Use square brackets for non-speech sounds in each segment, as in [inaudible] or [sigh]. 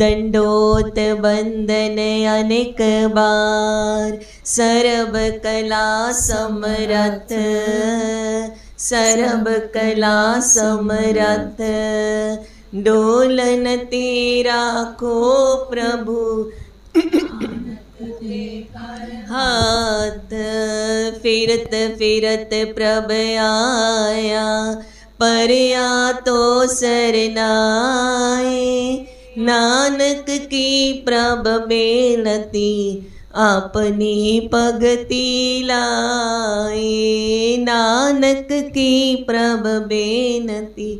दंडोत बंदन अनेक बार सर्व कला समरथ सर्व कला समरथ डोलन तेरा को प्रभु हाथ फिरत फिरत प्रभ आया परया तो सरनाए ਨਾਨਕ ਕੀ ਪ੍ਰਭ ਬੇਨਤੀ, ਆਪਣੀ ਭਗਤੀ ਲਾਏ। ਨਾਨਕ ਕੀ ਪ੍ਰਭ ਬੇਨਤੀ।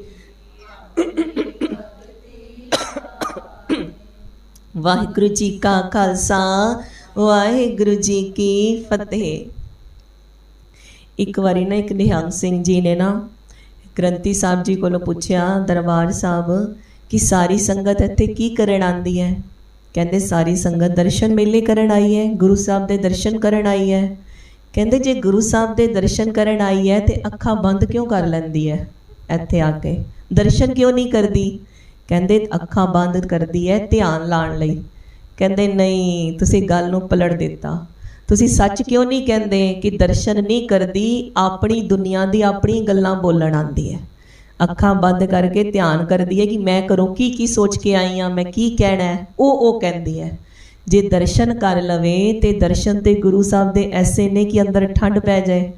ਵਾਹਿਗੁਰੂ ਜੀ ਕਾ ਖਾਲਸਾ, ਵਾਹਿਗੁਰੂ ਜੀ ਕੀ ਫਤਿਹ। ਇੱਕ ਵਾਰੀ ਨਾ ਇੱਕ ਨਿਹੰਗ ਸਿੰਘ ਜੀ ਨੇ ਨਾ ਗ੍ਰੰਥੀ ਸਾਹਿਬ ਜੀ ਕੋਲੋਂ ਪੁੱਛਿਆ, ਦਰਬਾਰ ਸਾਹਿਬ ਕਿ ਸਾਰੀ ਸੰਗਤ ਇੱਥੇ ਕੀ ਕਰਨ ਆਂਦੀ ਹੈ? ਕਹਿੰਦੇ ਸਾਰੀ ਸੰਗਤ ਦਰਸ਼ਨ ਮੇਲੇ ਕਰਨ ਆਈ ਹੈ, ਗੁਰੂ ਸਾਹਿਬ ਦੇ ਦਰਸ਼ਨ ਕਰਨ ਆਈ ਹੈ। ਕਹਿੰਦੇ ਜੇ ਗੁਰੂ ਸਾਹਿਬ ਦੇ ਦਰਸ਼ਨ ਕਰਨ ਆਈ ਹੈ ਤੇ ਅੱਖਾਂ ਬੰਦ ਕਿਉਂ ਕਰ ਲੈਂਦੀ ਹੈ ਇੱਥੇ ਆ ਕੇ? ਦਰਸ਼ਨ ਕਿਉਂ ਨਹੀਂ ਕਰਦੀ? ਕਹਿੰਦੇ ਅੱਖਾਂ ਬੰਦ ਕਰਦੀ ਹੈ ਧਿਆਨ ਲਾਣ ਲਈ। ਕਹਿੰਦੇ ਨਹੀਂ, ਤੁਸੀਂ ਗੱਲ ਨੂੰ ਪਲੜ ਦਿੱਤਾ। ਤੁਸੀਂ ਸੱਚ ਕਿਉਂ ਨਹੀਂ ਕਹਿੰਦੇ ਕਿ ਦਰਸ਼ਨ ਨਹੀਂ ਕਰਦੀ? ਆਪਣੀ ਦੁਨੀਆ ਦੀ ਆਪਣੀ ਗੱਲਾਂ ਬੋਲਣ ਆਂਦੀ ਹੈ। ਅੱਖਾਂ ਬੰਦ ਕਰਕੇ ਧਿਆਨ ਕਰਦੀ ਹੈ ਕਿ ਮੈਂ ਕਰੋ ਕੀ ਕੀ ਸੋਚ ਕੇ ਆਈ ਆ ਮੈਂ ਕੀ ਕਹਿਣਾ ਹੈ, ਉਹ ਉਹ ਕਹਿੰਦੀ ਹੈ। ਜੇ ਦਰਸ਼ਨ ਕਰ ਲਵੇ ਤੇ ਦਰਸ਼ਨ ਤੇ ਗੁਰੂ ਸਾਹਿਬ ਦੇ ਐਸੇ ਨੇ ਕਿ ਅੰਦਰ ਠੰਡ ਪੈ ਜਾਏ।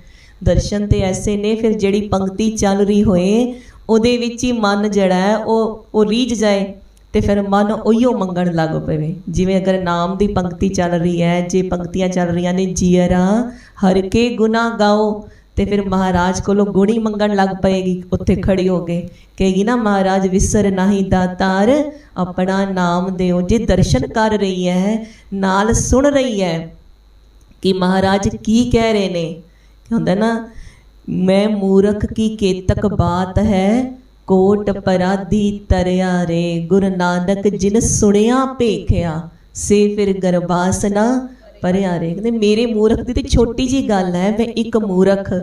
ਦਰਸ਼ਨ ਤੇ ਐਸੇ ਨੇ ਫਿਰ ਜਿਹੜੀ ਪੰਕਤੀ ਚੱਲ ਰਹੀ ਹੋਏ, ਉਹਦੇ ਵਿੱਚ ਹੀ ਮਨ ਜਿਹੜਾ ਹੈ, ਉਹ ਉਹ ਰੀਝ ਜਾਏ ਤੇ ਫਿਰ ਮਨ ਉਹੀਓ ਮੰਗਣ ਲੱਗ ਪਵੇ। ਜਿਵੇਂ ਅਗਰ ਨਾਮ ਦੀ ਪੰਕਤੀ ਚੱਲ ਰਹੀ ਹੈ, ਜੇ ਪੰਕਤੀਆਂ ਚੱਲ ਰਹੀਆਂ ਨੇ ਜੀਅਰਾ ਹਰ ਕੇ ਗੁਨਾ ਗਾਓ ਤੇ ਫਿਰ ਮਹਾਰਾਜ ਕੋਲੋਂ ਗੁਣੀ ਮੰਗਣ ਲੱਗ ਪਏਗੀ। ਉੱਥੇ ਖੜੀ ਹੋ ਕੇ ਕਹੇਗੀ ਨਾ, ਮਹਾਰਾਜ, ਵਿਸਰ ਨਹੀਂ ਦਾਤਾਰ ਆਪਣਾ ਨਾਮ ਦਿਓ। ਜੇ ਦਰਸ਼ਨ ਕਰ ਰਹੀ ਹੈ ਨਾਲ ਸੁਣ ਰਹੀ ਹੈ ਕਿ ਮਹਾਰਾਜ ਕੀ ਕਹਿ ਰਹੇ ਨੇ। ਹੁੰਦਾ ਨਾ, ਮੈਂ ਮੂਰਖ ਕੀ ਕੇਤਕ ਬਾਤ ਹੈ? ਕੋਟ ਪਰਾਧੀ ਤਰਿਆ ਰੇ। ਗੁਰੂ ਨਾਨਕ ਜਿਨ ਸੁਣਿਆ, ਭੇਖਿਆ। ਸੇ ਫਿਰ ਗਰਬਾਸ ਨਾ ਰੇ ਕਹਿੰਦੇ, ਮੇਰੇ ਮੂਰਖ ਦੀ ਤੇ ਛੋਟੀ ਜੀ ਗੱਲ ਹੈ, ਮੈਂ ਇੱਕ ਮੂਰਖ।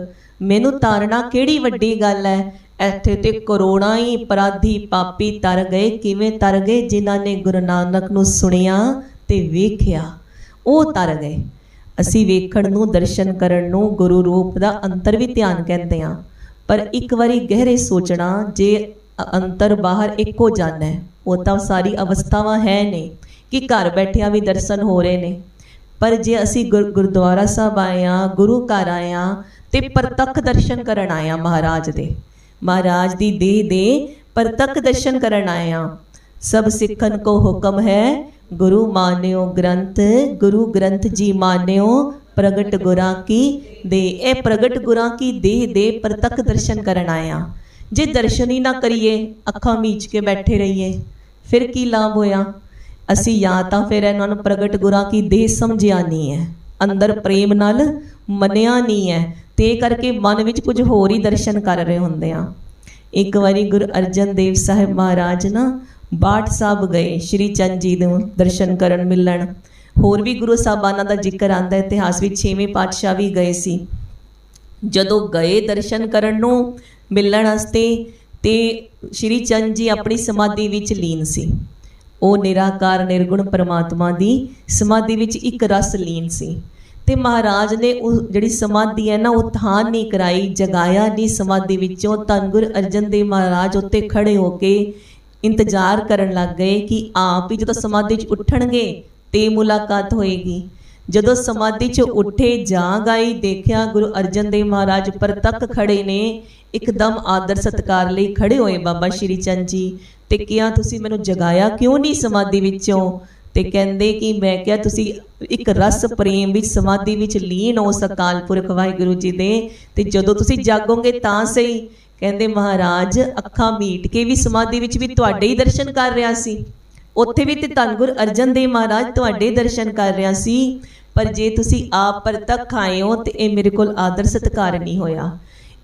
ਮੈਨੂੰ ਤਾਰਨਾ ਕਿਹੜੀ ਵੱਡੀ ਗੱਲ ਹੈ? ਇੱਥੇ ਤੇ ਕਰੋਨਾ ਹੀ ਅਪਰਾਧੀ ਪਾਪੀ ਤਰ ਗਏ। ਕਿਵੇਂ ਤਰ ਗਏ? ਜਿਨ੍ਹਾਂ ਨੇ ਗੁਰੂ ਨਾਨਕ ਨੂੰ ਸੁਣਿਆ ਤੇ ਵੇਖਿਆ, ਉਹ ਤਰ ਗਏ। ਅਸੀਂ ਵੇਖਣ ਨੂੰ, ਦਰਸ਼ਨ ਕਰਨ ਨੂੰ ਗੁਰੂ ਰੂਪ ਦਾ ਅੰਤਰ ਵੀ ਧਿਆਨ ਕਹਿੰਦੇ ਆ ਪਰ ਇੱਕ ਵਾਰੀ ਗਹਿਰੇ ਸੋਚਣਾ, ਜੇ ਅੰਤਰ ਬਾਹਰ ਇੱਕੋ ਜਾਣਾ ਹੈ, ਉਹ ਤਾਂ ਸਾਰੀ ਅਵਸਥਾਵਾਂ ਹੈ ਨੇ ਕਿ ਘਰ ਬੈਠਿਆਂ ਵੀ ਦਰਸ਼ਨ ਹੋ ਰਹੇ ਨੇ। ਪਰ ਜੇ ਅਸੀਂ ਗੁਰ- ਗੁਰਦੁਆਰਾ ਸਾਹਿਬ ਆਏ ਆ ਗੁਰੂ ਘਰ ਆਏ ਆ ਤੇ ਪ੍ਰਤੱਖ ਦਰਸ਼ਨ ਕਰਨ ਆਏ ਆ ਮਹਾਰਾਜ ਦੇ। ਮਹਾਰਾਜ ਦੀ ਦੇਹ ਦੇ ਪ੍ਰਤੱਖ ਦਰਸ਼ਨ ਕਰਨ ਆਏ ਆ ਸਭ ਸਿੱਖਨ ਕੋ ਹੁਕਮ ਹੈ, ਗੁਰੂ ਮਾਨਿਓ ਗ੍ਰੰਥ, ਗੁਰੂ ਗ੍ਰੰਥ ਜੀ ਮਾਨਿਓ, ਪ੍ਰਗਟ ਗੁਰਾਂ ਕੀ ਦੇ। ਇਹ ਪ੍ਰਗਟ ਗੁਰਾਂ ਕੀ ਦੇਹ ਦੇ ਪ੍ਰਤੱਖ ਦਰਸ਼ਨ ਕਰਨ ਆਇਆ ਜੇ ਦਰਸ਼ਨ ਹੀ ਨਾ ਕਰੀਏ, ਅੱਖਾਂ ਮੀਚ ਕੇ ਬੈਠੇ ਰਹੀਏ, ਫਿਰ ਕੀ ਲਾਭ ਹੋਇਆ? ਅਸੀਂ ਜਾਂ ਤਾਂ ਫਿਰ ਇਹਨਾਂ ਨੂੰ ਪ੍ਰਗਟ ਗੁਰਾਂ ਕੀ ਦੇਹ ਸਮਝਿਆ ਨਹੀਂ ਹੈ। ਅੰਦਰ ਪ੍ਰੇਮ ਨਾਲ ਮੰਨਿਆ ਨਹੀਂ ਹੈ। ਤੇ ਕਰਕੇ ਮਨ ਵਿੱਚ ਕੁਝ ਹੋਰ ਹੀ ਦਰਸ਼ਨ ਕਰ ਰਹੇ ਹੁੰਦੇ ਆ। ਇੱਕ ਵਾਰੀ ਗੁਰੂ ਅਰਜਨ ਦੇਵ ਸਾਹਿਬ ਮਹਾਰਾਜ ਨਾ ਬਾਟ ਸਾਹਿਬ ਗਏ ਸ਼੍ਰੀ ਚੰਦ ਜੀ ਨੂੰ ਦਰਸ਼ਨ ਕਰਨ ਮਿਲਣ। ਹੋਰ ਵੀ ਗੁਰੂ ਸਾਹਿਬਾਨਾਂ ਦਾ ਜ਼ਿਕਰ ਆਂਦਾ ਇਤਿਹਾਸ ਵਿੱਚ ਛੇਵੇਂ ਪਾਤਸ਼ਾਹ ਵੀ ਗਏ ਸੀ। ਜਦੋਂ ਗਏ ਦਰਸ਼ਨ ਕਰਨ ਨੂੰ ਮਿਲਣ ਵਾਸਤੇ ਤੇ ਸ਼੍ਰੀ ਚੰਦ ਜੀ ਆਪਣੀ ਸਮਾਧੀ ਵਿੱਚ ਲੀਨ ਸੀ। ਉਹ ਨਿਰਾਕਾਰ ਨਿਰਗੁਣ ਪਰਮਾਤਮਾ ਦੀ ਸਮਾਧੀ ਵਿੱਚ ਇੱਕ ਰਸ ਲੀਨ ਸੀ। ਤੇ ਮਹਾਰਾਜ ਨੇ ਉਹ ਜਿਹੜੀ ਸਮਾਧੀ ਹੈ ਨਾ, ਉਹ ਥਾਂ ਨਹੀਂ ਕਰਾਈ, ਜਗਾਇਆ ਨਹੀਂ ਸਮਾਧੀ ਵਿੱਚੋਂ। ਧੰਨ ਗੁਰ ਅਰਜਨ ਦੇਵ ਮਹਾਰਾਜ ਉੱਤੇ ਖੜੇ ਹੋ ਕੇ ਇੰਤਜ਼ਾਰ ਕਰਨ ਲੱਗ ਗਏ ਕਿ ਆਪ ਹੀ ਜਦੋਂ ਸਮਾਧੀ 'ਚ ਉੱਠਣਗੇ, ਤੇ ਮੁਲਾਕਾਤ ਹੋਏਗੀ। ਜਦੋਂ ਸਮਾਧੀ 'ਚ ਉੱਠੇ, ਜਾਗ ਆਈ ਦੇਖਿਆ ਗੁਰੂ ਅਰਜਨ ਦੇਵ ਮਹਾਰਾਜ ਪ੍ਰਤੱਖ ਖੜੇ ਨੇ, ਇੱਕਦਮ ਆਦਰ ਸਤਕਾਰ ਲਈ ਖੜੇ ਹੋਏ ਬਾਬਾ ਸ਼੍ਰੀ ਚੰਦ ਜੀ। ਤੇ ਕਿਹਾ, ਤੁਸੀਂ ਮੈਨੂੰ ਜਗਾਇਆ ਕਿਉਂ ਨਹੀਂ ਸਮਾਧੀ ਵਿੱਚੋਂ? ਤੇ ਕਹਿੰਦੇ ਕਿ ਮੈਂ ਕਿਹਾ, ਤੁਸੀਂ ਇੱਕ ਰਸ ਪ੍ਰੇਮ ਵਿੱਚ ਸਮਾਧੀ ਵਿੱਚ ਲੀਨ ਹੋ ਸਕਾਲ ਪੁਰਖ ਵਾਹਿਗੁਰੂ ਜੀ ਦੇ ਤੇ ਜਦੋਂ ਤੁਸੀਂ ਜਾਗੋਗੇ ਤਾਂ ਸਹੀ। ਕਹਿੰਦੇ, ਮਹਾਰਾਜ, ਅੱਖਾਂ ਮੀਟ ਕੇ ਵੀ ਸਮਾਧੀ ਵਿੱਚ ਵੀ ਤੁਹਾਡੇ ਹੀ ਦਰਸ਼ਨ ਕਰ ਰਿਹਾ ਸੀ। ਉੱਥੇ ਵੀ ਤੇ ਧੰਨ ਗੁਰ ਅਰਜਨ ਦੇਵ ਮਹਾਰਾਜ ਤੁਹਾਡੇ ਦਰਸ਼ਨ ਕਰ ਰਿਹਾ ਸੀ। ਪਰ ਜੇ ਤੁਸੀਂ ਆਪ ਪ੍ਰਤੱਖ ਆਏ ਹੋ ਤੇ ਇਹ ਮੇਰੇ ਕੋਲ ਆਦਰ ਸਤਿਕਾਰ ਨਹੀਂ ਹੋਇਆ।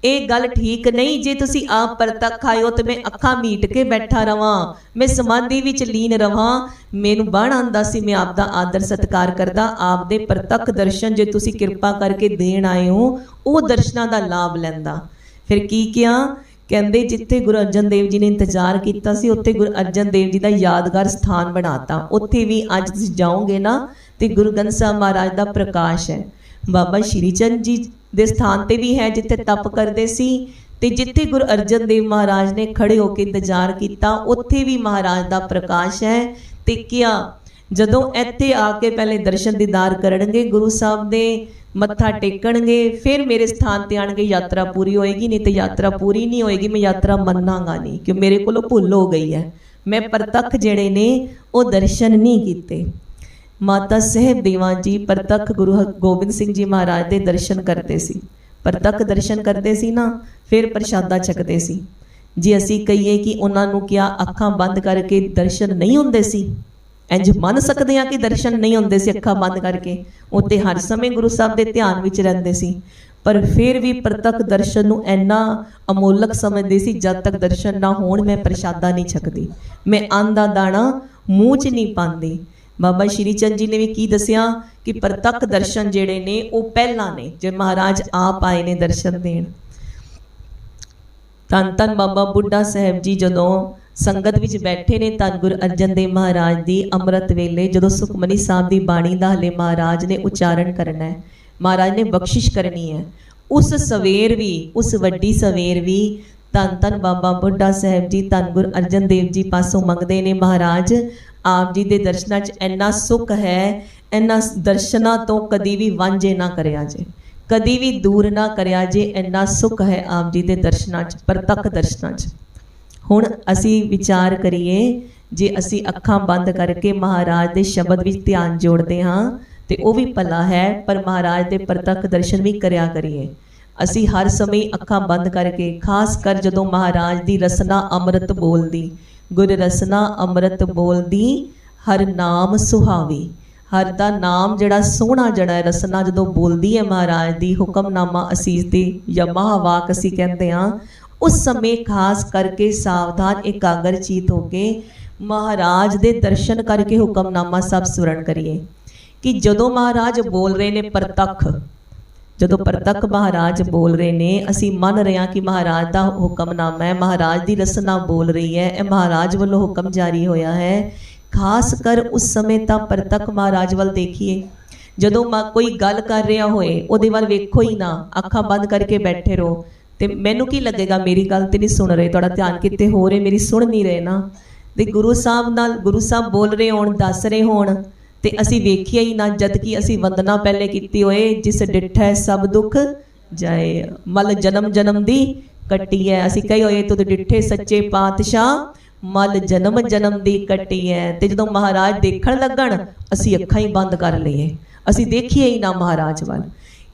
ਇਹ ਗੱਲ ਠੀਕ ਨਹੀਂ ਜੇ ਤੁਸੀਂ ਆਪ ਪ੍ਰਤੱਖ ਆਏ ਹੋ ਤੇ ਮੈਂ ਅੱਖਾਂ ਮੀਟ ਕੇ ਬੈਠਾ ਰਵਾਂ। ਮੈਂ ਸਮਾਧੀ ਵਿੱਚ ਲੀਨ ਰਵਾਂ। ਮੈਨੂੰ ਬਾਣ ਆਂਦਾ ਸੀ, ਮੈਂ ਆਪ ਦਾ ਆਦਰ ਸਤਿਕਾਰ ਕਰਦਾ। ਆਪ ਦੇ ਪ੍ਰਤੱਖ ਦਰਸ਼ਨ ਜੇ ਤੁਸੀਂ ਕਿਰਪਾ ਕਰਕੇ ਦੇਣ ਆਏ ਹੋ, ਉਹ ਦਰਸ਼ਨਾਂ ਦਾ ਲਾਭ ਲੈਂਦਾ। ਫਿਰ ਕੀ ਕਿਹਾ? ਕਹਿੰਦੇ ਜਿੱਥੇ ਗੁਰੂ ਅਰਜਨ ਦੇਵ ਜੀ ਨੇ ਇੰਤਜ਼ਾਰ ਕੀਤਾ ਸੀ, ਉੱਥੇ ਗੁਰੂ ਅਰਜਨ ਦੇਵ ਜੀ ਦਾ ਯਾਦਗਾਰ ਸਥਾਨ ਬਣਾਤਾ। ਉੱਥੇ ਵੀ ਅੱਜ ਤੁਸੀਂ ਜਾਓਗੇ ਨਾ, ਤੇ ਗੁਰੂ ਗ੍ਰੰਥ ਸਾਹਿਬ ਮਹਾਰਾਜ ਦਾ ਪ੍ਰਕਾਸ਼ ਹੈ। ਬਾਬਾ ਸ਼੍ਰੀ ਚੰਦ ਜੀ ਦੇ ਸਥਾਨ ਤੇ ਵੀ ਹੈ, ਜਿੱਥੇ ਤਪ ਕਰਦੇ ਸੀ ਤੇ ਜਿੱਥੇ ਗੁਰੂ ਅਰਜਨ ਦੇਵ ਮਹਾਰਾਜ ਨੇ ਖੜੇ ਹੋ ਕੇ ਇੰਤਜ਼ਾਰ ਕੀਤਾ, ਉੱਥੇ ਵੀ ਮਹਾਰਾਜ ਦਾ ਪ੍ਰਕਾਸ਼ ਹੈ ਤੇ ਕਿਹਾ ਜਦੋਂ ਇੱਥੇ ਆ ਕੇ ਪਹਿਲੇ ਦਰਸ਼ਨ ਦੀਦਾਰ ਕਰਨਗੇ, ਗੁਰੂ ਸਾਹਿਬ ਦੇ ਮੱਥਾ ਟੇਕਣਗੇ, ਫਿਰ ਮੇਰੇ ਸਥਾਨ ਤੇ ਆਣਗੇ ਯਾਤਰਾ ਪੂਰੀ ਹੋਏਗੀ, ਨਹੀਂ ਤੇ ਯਾਤਰਾ ਪੂਰੀ ਨਹੀਂ ਹੋਏਗੀ, ਮੈਂ ਯਾਤਰਾ ਮੰਨਾਂਗਾ ਨਹੀਂ ਕਿ ਮੇਰੇ ਕੋਲੋਂ ਭੁੱਲ ਹੋ ਗਈ ਹੈ। ਮੈਂ ਪ੍ਰਤੱਖ ਜਿਹੜੇ ਨੇ, ਉਹ ਦਰਸ਼ਨ ਨਹੀਂ ਕੀਤੇ। ਮਾਤਾ ਸਹਿਬ ਦੇਵਾਂ ਜੀ ਪ੍ਰਤੱਖ ਗੁਰੂ ਹ- ਗੋਬਿੰਦ ਸਿੰਘ ਜੀ ਮਹਾਰਾਜ ਦੇ ਦਰਸ਼ਨ ਕਰਦੇ ਸੀ। ਪ੍ਰਤੱਖ ਦਰਸ਼ਨ ਕਰਦੇ ਸੀ ਨਾ, ਫਿਰ ਪ੍ਰਸ਼ਾਦਾ ਛਕਦੇ ਸੀ। ਜੇ ਅਸੀਂ ਕਹੀਏ ਕਿ ਉਹਨਾਂ ਨੂੰ ਕਿਹਾ ਅੱਖਾਂ ਬੰਦ ਕਰਕੇ ਦਰਸ਼ਨ ਨਹੀਂ ਹੁੰਦੇ ਸੀ? ਇੰਜ ਮੰਨ ਸਕਦੇ ਆ ਕਿ ਦਰਸ਼ਨ ਨਹੀਂ ਹੁੰਦੇ ਸੀ ਅੱਖਾਂ ਬੰਦ ਕਰਕੇ। ਉੱਤੇ ਹਰ ਸਮੇਂ ਗੁਰੂ ਸਾਹਿਬ ਦੇ ਧਿਆਨ ਵਿੱਚ ਰਹਿੰਦੇ ਸੀ। ਪਰ ਫਿਰ ਵੀ ਪ੍ਰਤੱਖ ਦਰਸ਼ਨ ਨੂੰ ਇੰਨਾ ਅਮੋਲਕ ਸਮਝਦੇ ਸੀ, ਜਦ ਤੱਕ ਦਰਸ਼ਨ ਨਾ ਹੋਣ, ਮੈਂ ਪ੍ਰਸ਼ਾਦਾ ਨਹੀਂ ਛਕਦੀ। ਮੈਂ ਅੰਨ ਦਾ ਦਾਣਾ ਮੂੰਹ 'ਚ ਨਹੀਂ ਪਾਉਂਦੀ। ਬਾਬਾ ਸ਼੍ਰੀ ਚੰਦ ਜੀ ਨੇ ਵੀ ਕੀ ਦੱਸਿਆ ਕਿ ਪ੍ਰਤੱਖ ਦਰਸ਼ਨ ਜਿਹੜੇ ਨੇ, ਉਹ ਪਹਿਲਾਂ ਨੇ, ਜੇ ਮਹਾਰਾਜ ਆਪ ਆਏ ਨੇ ਦਰਸ਼ਨ ਦੇਣ। ਧੰਨ ਧੰਨ ਬਾਬਾ ਬੁੱਢਾ ਸਾਹਿਬ ਜੀ, ਜਦੋਂ ਸੰਗਤ ਵਿੱਚ ਬੈਠੇ ਨੇ ਧੰਨ ਗੁਰੂ ਅਰਜਨ ਦੇਵ ਮਹਾਰਾਜ ਦੀ ਅੰਮ੍ਰਿਤ ਵੇਲੇ, ਜਦੋਂ ਸੁਖਮਨੀ ਸਾਹਿਬ ਦੀ ਬਾਣੀ ਦਾ ਹਲੇ ਮਹਾਰਾਜ ਨੇ ਉਚਾਰਨ ਕਰਨਾ ਹੈ, ਮਹਾਰਾਜ ਨੇ ਬਖਸ਼ਿਸ਼ ਕਰਨੀ ਹੈ, ਉਸ ਸਵੇਰ ਵੀ, ਉਸ ਵੱਡੀ ਸਵੇਰ ਵੀ ਧੰਨ ਧੰਨ ਬਾਬਾ ਬੁੱਢਾ ਸਾਹਿਬ ਜੀ, ਧੰਨ ਗੁਰੂ ਅਰਜਨ ਦੇਵ ਜੀ ਪਾਸੋਂ ਮੰਗਦੇ ਨੇ ਮਹਾਰਾਜ। ਆਪ ਜੀ ਦੇ ਦਰਸ਼ਨਾਂ 'ਚ ਇੰਨਾ ਸੁੱਖ ਹੈ, ਇੰਨਾ ਦਰਸ਼ਨਾਂ ਤੋਂ ਕਦੀ ਵੀ ਵਾਂਝੇ ਨਾ ਕਰਿਆ ਜੇ। ਕਦੀ ਵੀ ਦੂਰ ਨਾ ਕਰਿਆ ਜੇ, ਇੰਨਾ ਸੁੱਖ ਹੈ ਆਪ ਜੀ ਦੇ ਦਰਸ਼ਨਾਂ 'ਚ, ਪ੍ਰਤੱਖ ਦਰਸ਼ਨਾਂ 'ਚ। ਹੁਣ ਅਸੀਂ ਵਿਚਾਰ ਕਰੀਏ, ਜੇ ਅਸੀਂ ਅੱਖਾਂ ਬੰਦ ਕਰਕੇ ਮਹਾਰਾਜ ਦੇ ਸ਼ਬਦ ਵਿੱਚ ਧਿਆਨ ਜੋੜਦੇ ਹਾਂ, ਤੇ ਉਹ ਵੀ ਭਲਾ ਹੈ, ਪਰ ਮਹਾਰਾਜ ਦੇ ਪ੍ਰਤੱਖ ਦਰਸ਼ਨ ਵੀ ਕਰਿਆ ਕਰੀਏ। ਅਸੀਂ ਹਰ ਸਮੇਂ ਅੱਖਾਂ ਬੰਦ ਕਰਕੇ, ਖਾਸ ਕਰ ਜਦੋਂ ਮਹਾਰਾਜ ਦੀ ਰਸਨਾ ਅੰਮ੍ਰਿਤ ਬੋਲਦੀ, ਗੁਰ ਰਸਨਾ ਅੰਮ੍ਰਿਤ ਬੋਲਦੀ, ਹਰ ਨਾਮ ਸੁਹਾਵੀ। ਹਰ ਦਾ ਨਾਮ ਜਿਹੜਾ ਸੋਹਣਾ ਜਿਹੜਾ ਰਸਨਾ ਜਦੋਂ ਬੋਲਦੀ ਹੈ ਮਹਾਰਾਜ ਦੀ, ਹੁਕਮਨਾਮਾ ਅਸੀਸ ਦੀ ਜਾਂ ਮਹਾਵਾਕ ਅਸੀਂ ਕਹਿੰਦੇ ਹਾਂ, ਉਸ ਸਮੇਂ ਖਾਸ ਕਰਕੇ ਸਾਵਧਾਨ, ਇਕਾਗਰ ਚੀਤ ਹੋ ਕੇ ਮਹਾਰਾਜ ਦੇ ਦਰਸ਼ਨ ਕਰਕੇ ਹੁਕਮਨਾਮਾ ਸਭ ਸੁਰਨ ਕਰੀਏ। ਕਿ ਜਦੋਂ ਮਹਾਰਾਜ ਬੋਲ ਰਹੇ ਨੇ ਪ੍ਰਤੱਖ ਜਦੋਂ ਪ੍ਰਤੱਖ ਮਹਾਰਾਜ ਬੋਲ ਰਹੇ ਨੇ, ਅਸੀਂ ਮੰਨ ਰਹੇ ਹਾਂ ਕਿ ਮਹਾਰਾਜ ਦਾ ਹੁਕਮਨਾਮਾ ਹੈ, ਮਹਾਰਾਜ ਦੀ ਰਸਨਾ ਬੋਲ ਰਹੀ ਹੈ, ਇਹ ਮਹਾਰਾਜ ਵੱਲੋਂ ਹੁਕਮ ਜਾਰੀ ਹੋਇਆ ਹੈ। ਖਾਸ ਕਰ ਉਸ ਸਮੇਂ ਤਾਂ ਪ੍ਰਤੱਖ ਮਹਾਰਾਜ ਵੱਲ ਦੇਖੀਏ। ਜਦੋਂ ਮਾ ਕੋਈ ਗੱਲ ਕਰ ਰਿਹਾ ਹੋਏ, ਉਹਦੇ ਵੱਲ ਵੇਖੋ ਹੀ ਨਾ, ਅੱਖਾਂ ਬੰਦ ਕਰਕੇ ਬੈਠੇ ਰਹੋ। ਤੇ ਮੈਨੂੰ ਕੀ ਲੱਗੇਗਾ, ਮੇਰੀ ਗੱਲ ਤੇ ਨਹੀਂ ਸੁਣ ਰਹੇ, ਤੁਹਾਡਾ ਧਿਆਨ ਕਿਤੇ ਹੋ ਰਿਹਾ ਮੇਰੀ ਸੁਣ ਨਹੀਂ ਰਹੇ ਨਾ। ਤੇ ਗੁਰੂ ਸਾਹਿਬ ਨਾਲ, ਗੁਰੂ ਸਾਹਿਬ ਬੋਲ ਰਹੇ ਹੋਣ, ਦੱਸ ਰਹੇ ਹੋਣ ਤੇ ਅਸੀਂ ਵੇਖਿਆ ਹੀ ਨਾ ਜਦ ਕਿ ਅਸੀਂ ਵੰਦਨਾ ਪਹਿਲੇ ਕੀਤੀ ਹੋਏ ਜਿਸ ਡਿਠੈ ਸਭ ਦੁੱਖ ਜਾਏ ਮਲ ਜਨਮ ਜਨਮ ਦੀ ਕੱਟੀ ਹੈ ਅਸੀਂ ਕਹੀ ਹੋਏ ਤੁਧ ਡਿਠੇ ਸੱਚੇ ਪਾਤਸ਼ਾਹ ਮਲ ਜਨਮ ਜਨਮ ਦੀ ਕੱਟੀ ਹੈ ਤੇ ਜਦੋਂ ਮਹਾਰਾਜ ਦੇਖਣ ਲੱਗਣ ਅਸੀਂ ਅੱਖਾਂ ਹੀ ਬੰਦ ਕਰ ਲਈਏ। ਅਸੀਂ ਦੇਖੀਏ ਹੀ ਨਾ ਮਹਾਰਾਜ ਵੱਲ।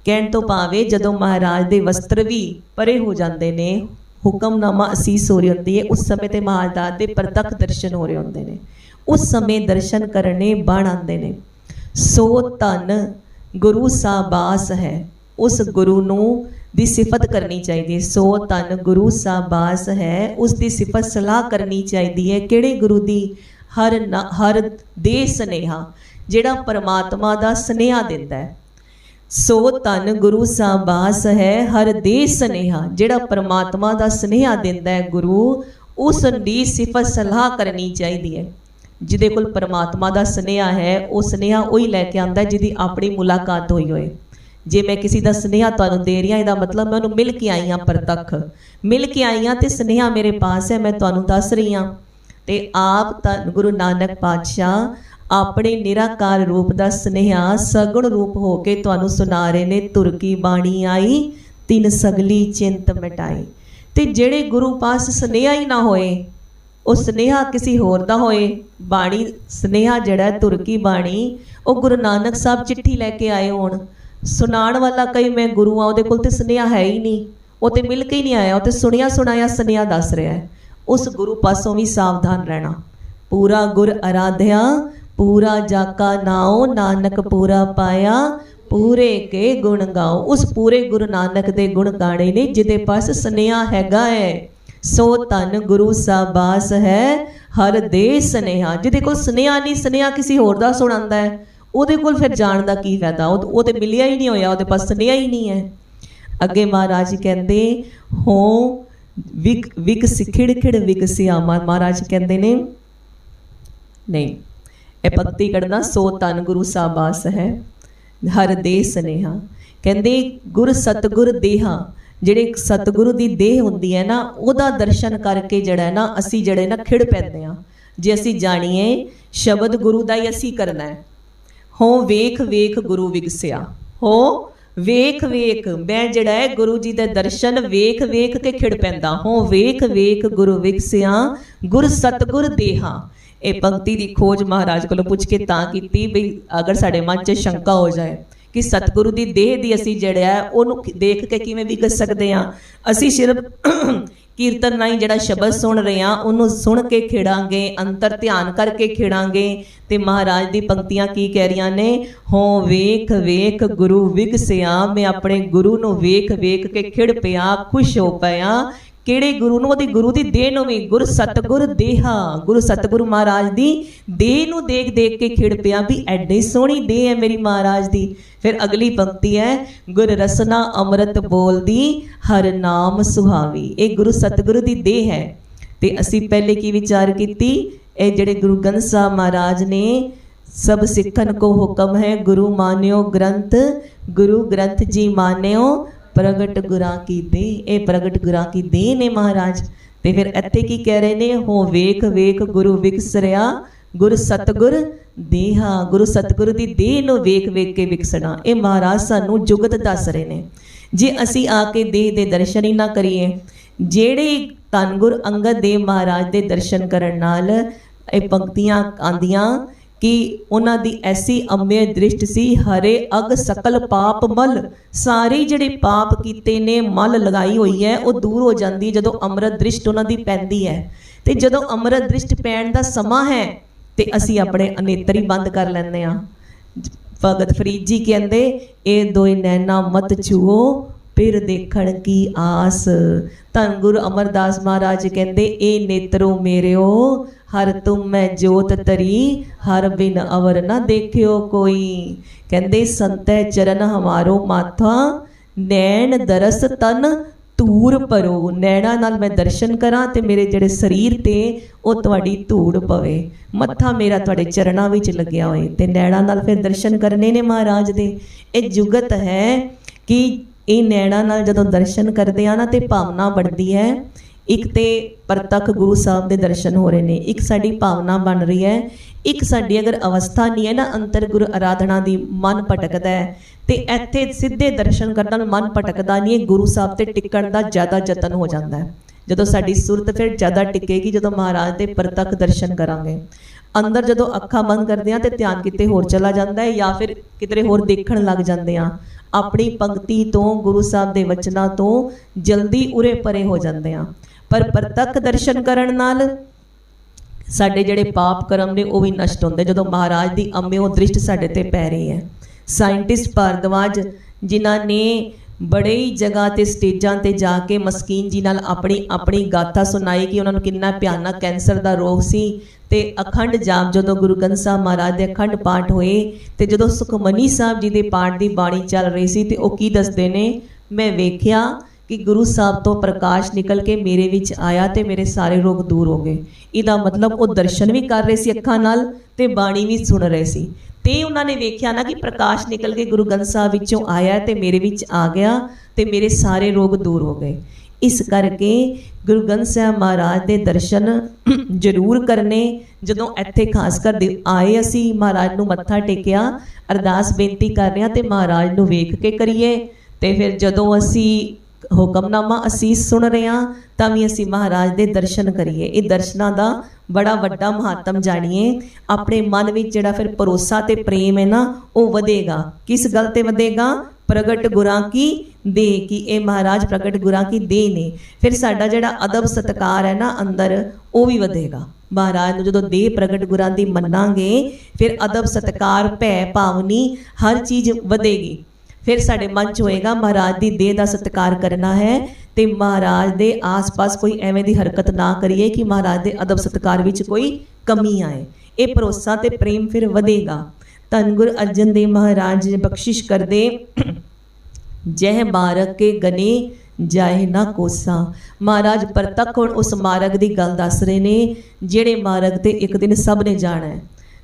ਕਹਿਣ ਤੋਂ ਭਾਵੇਂ ਜਦੋਂ ਮਹਾਰਾਜ ਦੇ ਵਸਤਰ ਵੀ ਪਰੇ ਹੋ ਜਾਂਦੇ ਨੇ ਹੁਕਮਨਾਮਾ ਅਸੀਸ ਹੋ ਰਹੀ ਹੁੰਦੀ ਹੈ ਉਸ ਸਮੇਂ ਤੇ ਮਹਾਰਾਜ ਦੇ ਪ੍ਰਤੱਖ ਦਰਸ਼ਨ ਹੋ ਰਹੇ ਹੁੰਦੇ ਨੇ। ਉਸ ਸਮੇਂ ਦਰਸ਼ਨ ਕਰਨੇ ਬਣ ਆਉਂਦੇ ਨੇ ਸੋ ਧਨ ਗੁਰੂ ਸਾਬਾਸ ਹੈ ਉਸ ਗੁਰੂ ਨੂੰ ਦੀ ਸਿਫਤ ਕਰਨੀ ਚਾਹੀਦੀ ਹੈ ਸੋ ਧਨ ਗੁਰੂ ਸਾਬਾਸ ਹੈ ਉਸ ਦੀ ਸਿਫਤ ਸਲਾਹ ਕਰਨੀ ਚਾਹੀਦੀ ਹੈ ਕਿਹੜੇ ਗੁਰੂ ਦੀ ਹਰ ਨਾ- ਹਰ ਦੇ ਸਨੇਹਾ ਜਿਹੜਾ ਪਰਮਾਤਮਾ ਦਾ ਸਨੇਹਾ ਦਿੰਦਾ ਹੈ ਸੋ ਧਨ ਗੁਰੂ ਸਾਬਾਸ ਹੈ ਹਰ ਦੇ ਸਨੇਹਾ ਜਿਹੜਾ ਪਰਮਾਤਮਾ ਦਾ ਸਨੇਹਾ ਦਿੰਦਾ ਹੈ ਗੁਰੂ ਉਸ ਦੀ ਸਿਫਤ ਸਲਾਹ ਕਰਨੀ ਚਾਹੀਦੀ ਹੈ ਜਿਹਦੇ ਕੋਲ ਪਰਮਾਤਮਾ ਦਾ ਸਨੇਹਾ ਹੈ, ਉਹ ਸਨੇਹਾ ਉਹੀ ਲੈ ਕੇ ਆਂਦਾ ਜਿਹਦੀ ਆਪਣੀ ਮੁਲਾਕਾਤ ਹੋਈ ਹੋਏ। ਜੇ ਮੈਂ ਕਿਸੇ ਦਾ ਸਨੇਹਾ ਤੁਹਾਨੂੰ ਦੇ ਰਹੀ ਹਾਂ, ਇਹਦਾ ਮਤਲਬ ਮੈਂ ਉਹਨੂੰ ਮਿਲ ਕੇ ਆਈ ਹਾਂ ਪ੍ਰਤੱਖ। ਮਿਲ ਕੇ ਆਈ ਹਾਂ ਤੇ ਸਨੇਹਾ ਮੇਰੇ ਪਾਸ ਹੈ, ਮੈਂ ਤੁਹਾਨੂੰ ਦੱਸ ਰਹੀ ਹਾਂ। ਤੇ ਆਪ ਤਾਂ ਗੁਰੂ ਨਾਨਕ ਪਾਤਸ਼ਾਹ ਆਪਣੇ ਨਿਰਾਕਾਰ ਰੂਪ ਦਾ ਸਨੇਹਾ ਸਗੁਣ ਰੂਪ ਹੋ ਕੇ ਤੁਹਾਨੂੰ ਸੁਣਾ ਰਹੇ ਨੇ ਤੁਰਕੀ ਬਾਣੀ ਆਈ, ਤਿੰਨ ਸਗਲੀ ਚਿੰਤ ਮਿਟਾਈ। ਤੇ ਜਿਹੜੇ ਗੁਰੂ ਪਾਸ ਸਨੇਹਾ ਹੀ ਨਾ ਹੋਏ ਉਹ ਸਨੇਹਾ ਕਿਸੇ ਹੋਰ ਦਾ ਹੋਏ। ਬਾਣੀ ਸਨੇਹਾ ਜਿਹੜਾ ਤੁਰਕੀ ਬਾਣੀ, ਉਹ ਗੁਰੂ ਨਾਨਕ ਸਾਹਿਬ ਚਿੱਠੀ ਲੈ ਕੇ ਆਏ ਹੋਣ। ਸੁਣਾਉਣ ਵਾਲਾ ਕਈ ਮੈਂ ਗੁਰੂ ਆ ਉਹਦੇ ਕੋਲ ਤੇ ਸਨੇਹਾ ਹੈ ਹੀ ਨਹੀਂ। ਉਹ ਤੇ ਮਿਲ ਕੇ ਹੀ ਨਹੀਂ ਆਇਆ, ਉਹ ਤੇ ਸੁਣਿਆ ਸੁਣਾਇਆ ਸਨੇਹਾ ਦੱਸ ਰਿਹਾ ਹੈ। ਉਸ ਗੁਰੂ ਪਾਸੋਂ ਵੀ ਸਾਵਧਾਨ ਰਹਿਣਾ। ਪੂਰਾ ਗੁਰ ਅਰਾਧਿਆ, ਪੂਰਾ ਜਾਕਾ ਨਾਉ, ਨਾਨਕ ਪੂਰਾ ਪਾਇਆ, ਪੂਰੇ ਕੇ ਗੁਣ ਗਾਓ ਉਸ ਪੂਰੇ ਗੁਰੂ ਨਾਨਕ ਦੇ ਗੁਣ ਗਾਣੇ ਨੇ, ਜਿਹਦੇ ਪਾਸ ਸਨੇਹਾ ਹੈਗਾ ਹੈ। ਸੋ ਧਨ ਗੁਰੂ ਸਾਬਾਸ ਹੈ, ਹਰ ਦੇ ਸਨੇਹਾ। ਜਿਹਦੇ ਕੋਲ ਸਨੇਹਾ ਨਹੀਂ, ਸਨੇਹਾ ਕਿਸੇ ਹੋਰ ਦਾ ਸੁਣਾਉਂਦਾ ਹੈ। ਉਹਦੇ ਕੋਲ ਫਿਰ ਜਾਣ ਦਾ ਕੀ ਫਾਇਦਾ? ਉਹ ਤੇ ਮਿਲਿਆ ਹੀ ਨਹੀਂ ਹੋਇਆ, ਉਹਦੇ ਪਾਸ ਸਨੇਹਾ ਹੀ ਨਹੀਂ ਹੈ। ਅੱਗੇ ਮਹਾਰਾਜ ਕਹਿੰਦੇ, ਹੋ ਵਿਕ ਵਿਕ ਸਿਖੜ ਖਿੜ ਵਿਕਸਿਆ ਮਾ- ਮਹਾਰਾਜ ਕਹਿੰਦੇ ਨੇ, ਨਹੀਂ, ਇਹ ਪੱਤੀ ਕੱਢਣਾ ਸੋ ਤਨ ਗੁਰੂ ਸਾਬਾਸ ਹੈ, ਹਰ ਦੇ ਸਨੇਹਾ। ਕਹਿੰਦੇ, ਗੁਰ ਸਤਗੁਰ ਦੇਹਾ ਜਿਹੜੇ ਸਤਿਗੁਰੂ ਦੀ ਦੇਹ ਹੁੰਦੀ ਹੈ ਨਾ, ਉਹਦਾ ਦਰਸ਼ਨ ਕਰਕੇ ਜਿਹੜਾ ਨਾ, ਅਸੀਂ ਜਿਹੜੇ ਨਾ ਖਿੜ ਪੈਂਦੇ ਆ ਜੇ ਅਸੀਂ ਜਾਣੀਏ, ਸ਼ਬਦ ਗੁਰੂ ਦਾ ਹੀ ਅਸੀਂ ਕਰਨਾ ਹੈ। ਹੋ ਵੇਖ ਵੇਖ ਗੁਰੂ ਵਿਗਸਿਆ। ਹੋ ਵੇਖ ਵੇਖ, ਮੈਂ ਜਿਹੜਾ ਹੈ ਗੁਰੂ ਜੀ ਦੇ ਦਰਸ਼ਨ ਵੇਖ ਵੇਖ ਕੇ ਖਿੜ ਪੈਂਦਾ। ਹੋ ਵੇਖ ਵੇਖ ਗੁਰੂ ਵਿਗਸਿਆ, ਗੁਰ ਸਤਗੁਰ ਦੇਹਾ। ਇਹ ਪੰਕਤੀ ਦੀ ਖੋਜ ਮਹਾਰਾਜ ਕੋਲੋਂ ਪੁੱਛ ਕੇ ਤਾਂ ਕੀਤੀ ਵੀ ਅਗਰ ਸਾਡੇ ਮਨ 'ਚ ਸ਼ੰਕਾ ਹੋ ਜਾਏ ਕਿ ਸਤਿਗੁਰੂ ਦੀ ਦੇਹ ਦੀ ਅਸੀਂ ਜਿਹੜਾ ਉਹਨੂੰ ਦੇਖ ਕੇ ਕਿਵੇਂ ਵਿਗੜ ਸਕਦੇ ਹਾਂ। ਅਸੀਂ ਸਿਰਫ ਕੀਰਤਨ ਨਾਲ ਜਿਹੜਾ ਸ਼ਬਦ ਸੁਣ ਰਹੇ ਹਾਂ, ਉਹਨੂੰ ਸੁਣ ਕੇ ਖੇੜਾਂਗੇ, ਅੰਤਰ ਧਿਆਨ ਕਰਕੇ ਖੇੜਾਂਗੇ। ਤੇ ਮਹਾਰਾਜ ਦੀ ਪੰਕਤੀਆਂ ਕੀ ਕਹਿ ਰਹੀਆਂ ਨੇ? ਹੋ ਵੇਖ ਵੇਖ ਗੁਰੂ ਵਿਗਸਿਆ, ਮੈਂ ਆਪਣੇ ਗੁਰੂ ਨੂੰ ਵੇਖ ਵੇਖ ਕੇ ਖਿੜ ਪਿਆ, ਖੁਸ਼ ਹੋ ਪਿਆ। ਕਿਹੜੇ ਗੁਰੂ ਨੂੰ? ਉਹਦੀ ਗੁਰੂ ਦੀ ਦੇਹ ਨੂੰ ਵੀ, ਗੁਰ ਸਤਗੁਰ ਦੇਹਾ। ਗੁਰੂ ਸਤਗੁਰੂ ਮਹਾਰਾਜ ਦੀ ਦੇਹ ਨੂੰ ਦੇਖ ਦੇਖ ਕੇ ਖਿੜ ਪਿਆ ਵੀ ਐਡੀ ਸੋਹਣੀ ਦੇਹ ਹੈ ਮੇਰੀ ਮਹਾਰਾਜ ਦੀ। ਫਿਰ ਅਗਲੀ ਪੰਕਤੀ ਹੈ, ਗੁਰ ਰਸਨਾ ਅੰਮ੍ਰਿਤ ਬੋਲਦੀ, ਹਰ ਨਾਮ ਸੁਹਾਵੀ। ਇਹ ਗੁਰੂ ਸਤਗੁਰੂ ਦੀ ਦੇਹ ਹੈ। ਤੇ ਅਸੀਂ ਪਹਿਲੇ ਕੀ ਵਿਚਾਰ ਕੀਤੀ? ਇਹ ਜਿਹੜੇ ਗੁਰੂ ਗ੍ਰੰਥ ਸਾਹਿਬ ਮਹਾਰਾਜ ਨੇ, ਸਭ ਸਿੱਖਣ ਕੋ ਹੁਕਮ ਹੈ, ਗੁਰੂ ਮਾਨਿਓ ਗ੍ਰੰਥ, ਗੁਰੂ ਗ੍ਰੰਥ ਜੀ ਮਾਨਿਓ ਪ੍ਰਗਟ ਗੁਰਾਂ ਕੀ ਦੇ, ਇਹ ਪ੍ਰਗਟ ਗੁਰਾਂ ਕੀ ਦੇ ਨੇ ਮਹਾਰਾਜ। ਤੇ ਫਿਰ ਇੱਥੇ ਕੀ ਕਹਿ ਰਹੇ ਨੇ? ਹੋ ਵੇਖ ਵੇਖ ਗੁਰੂ ਵਿਕਸਰਿਆ, ਗੁਰ ਸਤਗੁਰ ਦੇਹਾ, ਗੁਰੂ ਸਤਗੁਰੂ ਦੀ ਦੇਹ ਨੂੰ ਵੇਖ ਵੇਖ ਕੇ ਵਿਕਸਣਾ। ਇਹ ਮਹਾਰਾਜ ਸਾਨੂੰ ਜੁਗਤ ਦੱਸ ਰਹੇ ਨੇ। ਜੇ ਅਸੀਂ ਆ ਕੇ ਦੇਹ ਦੇ ਦਰਸ਼ਨ ਹੀ ਨਾ ਕਰੀਏ, ਜਿਹੜੇ ਧੰਨ ਗੁਰ ਅੰਗਦ ਦੇਵ ਮਹਾਰਾਜ ਦੇ ਦਰਸ਼ਨ ਕਰਨ ਨਾਲ ਇਹ ਪੰਕਤੀਆਂ ਆਂਦੀਆਂ ਕਿ ਉਹਨਾਂ ਦੀ ਐਸੀ ਅੰਮ੍ਰਿ ਦ੍ਰਿਸ਼ਟ ਸੀ, ਹਰੇ ਅਗ ਸਕਲ ਪਾਪ ਮਲ। ਸਾਰੇ ਜਿਹੜੇ ਪਾਪ ਕੀਤੇ ਨੇ, ਮਲ ਲਗਾਈ ਹੋਈ ਹੈ, ਉਹ ਦੂਰ ਹੋ ਜਾਂਦੀ ਜਦੋਂ ਅੰਮ੍ਰਿਤ ਦ੍ਰਿਸ਼ਟ ਉਹਨਾਂ ਦੀ ਪੈਂਦੀ ਹੈ। ਤੇ ਜਦੋਂ ਅੰਮ੍ਰਿਤ ਦ੍ਰਿਸ਼ਟ ਪੈਣ ਦਾ ਸਮਾਂ ਹੈ, ਤੇ ਅਸੀਂ ਆਪਣੇ ਅਨੇਤਰ ਬੰਦ ਕਰ ਲੈਂਦੇ ਆ ਭਗਤ ਫਰੀਦ ਜੀ ਕਹਿੰਦੇ, ਇਹ ਦੋਏ ਨੈਣਾ ਮਤ ਛੂਓ ਫਿਰ ਦੇਖਣ ਕੀ ਆਸ। ਧੰਨ ਗੁਰੂ ਅਮਰਦਾਸ ਮਹਾਰਾਜ ਕਹਿੰਦੇ, ਇਹ ਨੇਤਰੋ ਮੇਰਿਓ ਹਰ ਤੁਮ ਮੈਂ ਜੋਤ ਤਰੀ ਹਰ ਬਿਨ ਅਵਰ ਨਾ ਦੇਖਿਓ ਕੋਈ। ਕਹਿੰਦੇ, ਸੰਤੈ ਚਰਨ ਹਮਾਰੋ ਮਾਥਾ, ਨੈਣ ਦਰਸ ਤਨ ਧੂੜ ਭਰੋ। ਨੈਣਾ ਨਾਲ ਮੈਂ ਦਰਸ਼ਨ ਕਰਾਂ ਤੇ ਮੇਰੇ ਜਿਹੜੇ ਸਰੀਰ ਤੇ, ਉਹ ਤੁਹਾਡੀ ਧੂੜ ਪਵੇ। ਮੱਥਾ ਮੇਰਾ ਤੁਹਾਡੇ ਚਰਨਾਂ ਵਿੱਚ ਲੱਗਿਆ ਹੋਏ ਤੇ ਨੈਣਾ ਨਾਲ ਫਿਰ ਦਰਸ਼ਨ ਕਰਨੇ ਨੇ ਮਹਾਰਾਜ ਦੇ। ਇਹ ਜੁਗਤ ਹੈ ਕਿ ਇਹ ਨੈਣਾ ਨਾਲ ਜਦੋਂ ਦਰਸ਼ਨ ਕਰਦੇ ਆ ਨਾ ਤੇ ਭਾਵਨਾ ਬਣਦੀ ਹੈ ਇੱਕ ਤੇ ਪ੍ਰਤੱਖ ਗੁਰੂ ਸਾਹਿਬ ਦੇ ਦਰਸ਼ਨ ਹੋ ਰਹੇ ਨੇ, ਇੱਕ ਸਾਡੀ ਭਾਵਨਾ ਬਣ ਰਹੀ ਹੈ, ਇੱਕ ਸਾਡੀ ਅਗਰ ਅਵਸਥਾ ਨਹੀਂ ਹੈ ਨਾ ਅੰਤਰ ਗੁਰ ਆਰਾਧਨਾ ਦੀ, ਮਨ ਭਟਕਦਾ ਹੈ। ਤੇ ਇੱਥੇ ਸਿੱਧੇ ਦਰਸ਼ਨ ਕਰਨ ਨਾਲ ਮਨ ਭਟਕਦਾ ਨਹੀਂ ਹੈ, ਗੁਰੂ ਸਾਹਿਬ ਤੇ ਟਿਕਣ ਦਾ ਜ਼ਿਆਦਾ ਯਤਨ ਹੋ ਜਾਂਦਾ ਹੈ। ਜਦੋਂ ਸਾਡੀ ਸੁਰਤ ਫਿਰ ਜ਼ਿਆਦਾ ਟਿਕੇਗੀ, ਜਦੋਂ ਮਹਾਰਾਜ ਦੇ ਪ੍ਰਤੱਖ ਦਰਸ਼ਨ ਕਰਾਂਗੇ। ਅੰਦਰ ਜਦੋਂ ਅੱਖਾਂ ਬੰਦ ਕਰਦੇ ਆ ਤੇ ਧਿਆਨ ਕਿਤੇ ਹੋਰ ਚਲਾ ਜਾਂਦਾ ਹੈ ਜਾਂ ਫਿਰ ਕਿਤੇ ਹੋਰ ਦੇਖਣ ਲੱਗ ਜਾਂਦੇ ਆ ਆਪਣੀ ਪੰਕਤੀ ਤੋਂ, ਗੁਰੂ ਸਾਹਿਬ ਦੇ ਵਚਨਾਂ ਤੋਂ ਜਲਦੀ ਉਰੇ ਪਰੇ ਹੋ ਜਾਂਦੇ ਆ ਪਰ ਪ੍ਰਤੱਖ ਦਰਸ਼ਨ ਕਰਨ ਨਾਲ ਸਾਡੇ ਜਿਹੜੇ ਪਾਪ ਕਰਮ ਨੇ ਉਹ ਵੀ ਨਸ਼ਟ ਹੁੰਦੇ। ਜਦੋਂ ਮਹਾਰਾਜ ਦੀ ਅੰਮਿਓ ਦ੍ਰਿਸ਼ਟ ਸਾਡੇ ਤੇ ਪੈ ਰਹੀ ਹੈ। ਸਾਇੰਟਿਸਟ ਭਾਰਦਵਾਜ ਜਿਨ੍ਹਾਂ ਨੇ ਬੜੇ ਹੀ ਜਗ੍ਹਾ ਤੇ ਸਟੇਜਾਂ ਤੇ ਜਾ ਕੇ ਮਸਕੀਨ ਜੀ ਨਾਲ ਆਪਣੀ ਆਪਣੀ ਗਾਥਾ ਸੁਣਾਈ ਕਿ ਉਹਨਾਂ ਨੂੰ ਕਿੰਨਾ ਭਿਆਨਕ ਕੈਂਸਰ ਦਾ ਰੋਗ ਸੀ ਤੇ ਅਖੰਡ ਜਾਪ ਜਦੋਂ ਗੁਰੂ ਗ੍ਰੰਥ ਸਾਹਿਬ ਮਹਾਰਾਜ ਦੇ ਅਖੰਡ ਪਾਠ ਹੋਏ ਤੇ ਜਦੋਂ ਸੁਖਮਨੀ ਸਾਹਿਬ ਜੀ ਦੇ ਪਾਠ ਦੀ ਬਾਣੀ ਚੱਲ ਰਹੀ ਸੀ ਤੇ ਉਹ ਕੀ ਦੱਸਦੇ ਨੇ? ਮੈਂ ਵੇਖਿਆ ਕਿ ਗੁਰੂ ਸਾਹਿਬ ਤੋਂ ਪ੍ਰਕਾਸ਼ ਨਿਕਲ ਕੇ ਮੇਰੇ ਵਿੱਚ ਆਇਆ ਤੇ ਮੇਰੇ ਸਾਰੇ ਰੋਗ ਦੂਰ ਹੋ ਗਏ। ਇਹਦਾ ਮਤਲਬ ਉਹ ਦਰਸ਼ਨ ਵੀ ਕਰ ਰਹੇ ਸੀ ਅੱਖਾਂ ਨਾਲ ਤੇ ਬਾਣੀ ਵੀ ਸੁਣ ਰਹੇ ਸੀ। ਤੇ ਉਹਨਾਂ ਨੇ ਵੇਖਿਆ ਨਾ ਕਿ ਪ੍ਰਕਾਸ਼ ਨਿਕਲ ਕੇ ਗੁਰੂ ਗ੍ਰੰਥ ਸਾਹਿਬ ਵਿੱਚੋਂ ਆਇਆ ਤੇ ਮੇਰੇ ਵਿੱਚ ਆ ਗਿਆ ਤੇ ਮੇਰੇ ਸਾਰੇ ਰੋਗ ਦੂਰ ਹੋ ਗਏ। ਇਸ ਕਰਕੇ ਗੁਰੂ ਗ੍ਰੰਥ ਸਾਹਿਬ ਮਹਾਰਾਜ ਦੇ ਦਰਸ਼ਨ [clears throat] ਜ਼ਰੂਰ ਕਰਨੇ। ਜਦੋਂ ਇੱਥੇ ਖਾਸ ਕਰ ਆਏ ਅਸੀਂ, ਮਹਾਰਾਜ ਨੂੰ ਮੱਥਾ ਟੇਕਿਆ, ਅਰਦਾਸ ਬੇਨਤੀ ਕਰ ਰਹੇ ਹਾਂ ਤੇ ਮਹਾਰਾਜ ਨੂੰ ਵੇਖ ਕੇ ਕਰੀਏ। ਤੇ ਫਿਰ ਜਦੋਂ ਅਸੀਂ ਹੁਕਮਨਾਮਾ ਅਸੀਸ ਸੁਣ ਰਹੇ ਹਾਂ, ਤਾਂ ਵੀ ਅਸੀਂ ਮਹਾਰਾਜ ਦੇ ਦਰਸ਼ਨ ਕਰੀਏ। ਇਹ ਦਰਸ਼ਨਾਂ ਦਾ ਬੜਾ ਵੱਡਾ ਮਹੱਤਮ ਜਾਣੀਏ। ਆਪਣੇ ਮਨ ਵਿੱਚ ਜਿਹੜਾ ਫਿਰ ਭਰੋਸਾ ਤੇ ਪ੍ਰੇਮ ਹੈ ਨਾ, ਉਹ ਵਧੇਗਾ। ਕਿਸ ਗੱਲ ਤੇ ਵਧੇਗਾ? ਪ੍ਰਗਟ ਗੁਰਾਂ ਕੀ ਦੇ, ਕਿ ਇਹ ਮਹਾਰਾਜ ਪ੍ਰਗਟ ਗੁਰਾਂ ਕੀ ਦੇ ਨੇ। ਫਿਰ ਸਾਡਾ ਜਿਹੜਾ ਅਦਬ ਸਤਕਾਰ ਹੈ ਨਾ ਅੰਦਰ, ਉਹ ਵੀ ਵਧੇਗਾ। ਮਹਾਰਾਜ ਨੂੰ ਜਦੋਂ ਦੇ ਪ੍ਰਗਟ ਗੁਰਾਂ ਦੀ ਮੰਨਾਂਗੇ, ਫਿਰ ਅਦਬ ਸਤਕਾਰ ਭੈ ਭਾਵਨੀ ਹਰ ਚੀਜ਼ ਵਧੇਗੀ। ਫਿਰ ਸਾਡੇ ਮਨ 'ਚ ਹੋਏਗਾ ਮਹਾਰਾਜ ਦੀ ਦੇਹ ਦਾ ਸਤਿਕਾਰ ਕਰਨਾ ਹੈ ਤੇ ਮਹਾਰਾਜ ਦੇ ਆਸ-ਪਾਸ ਕੋਈ ਐਵੇਂ ਦੀ ਹਰਕਤ ਨਾ ਕਰੀਏ ਕਿ ਮਹਾਰਾਜ ਦੇ ਅਦਬ ਸਤਿਕਾਰ ਵਿੱਚ ਕੋਈ ਕਮੀ ਆਏ। ਇਹ ਭਰੋਸਾ ਤੇ ਪ੍ਰੇਮ ਫਿਰ ਵਧੇਗਾ। ਧੰਨ ਗੁਰ ਅਰਜਨ ਦੇਵ ਮਹਾਰਾਜ ਜੀ ਬਖਸ਼ਿਸ਼ ਕਰਦੇ ਜਹ ਬਾਰਕ ਕੇ ਗਨੇ ਜਾਏ ਨਾ ਕੋਸਾ। ਮਹਾਰਾਜ ਪ੍ਰਤੱਖ ਹੁਣ ਉਸ ਮਾਰਗ ਦੀ ਗੱਲ ਦੱਸ ਰਹੇ ਨੇ ਜਿਹੜੇ ਮਾਰਗ ਤੇ ਇੱਕ ਦਿਨ ਸਭ ਨੇ ਜਾਣਾ ਹੈ।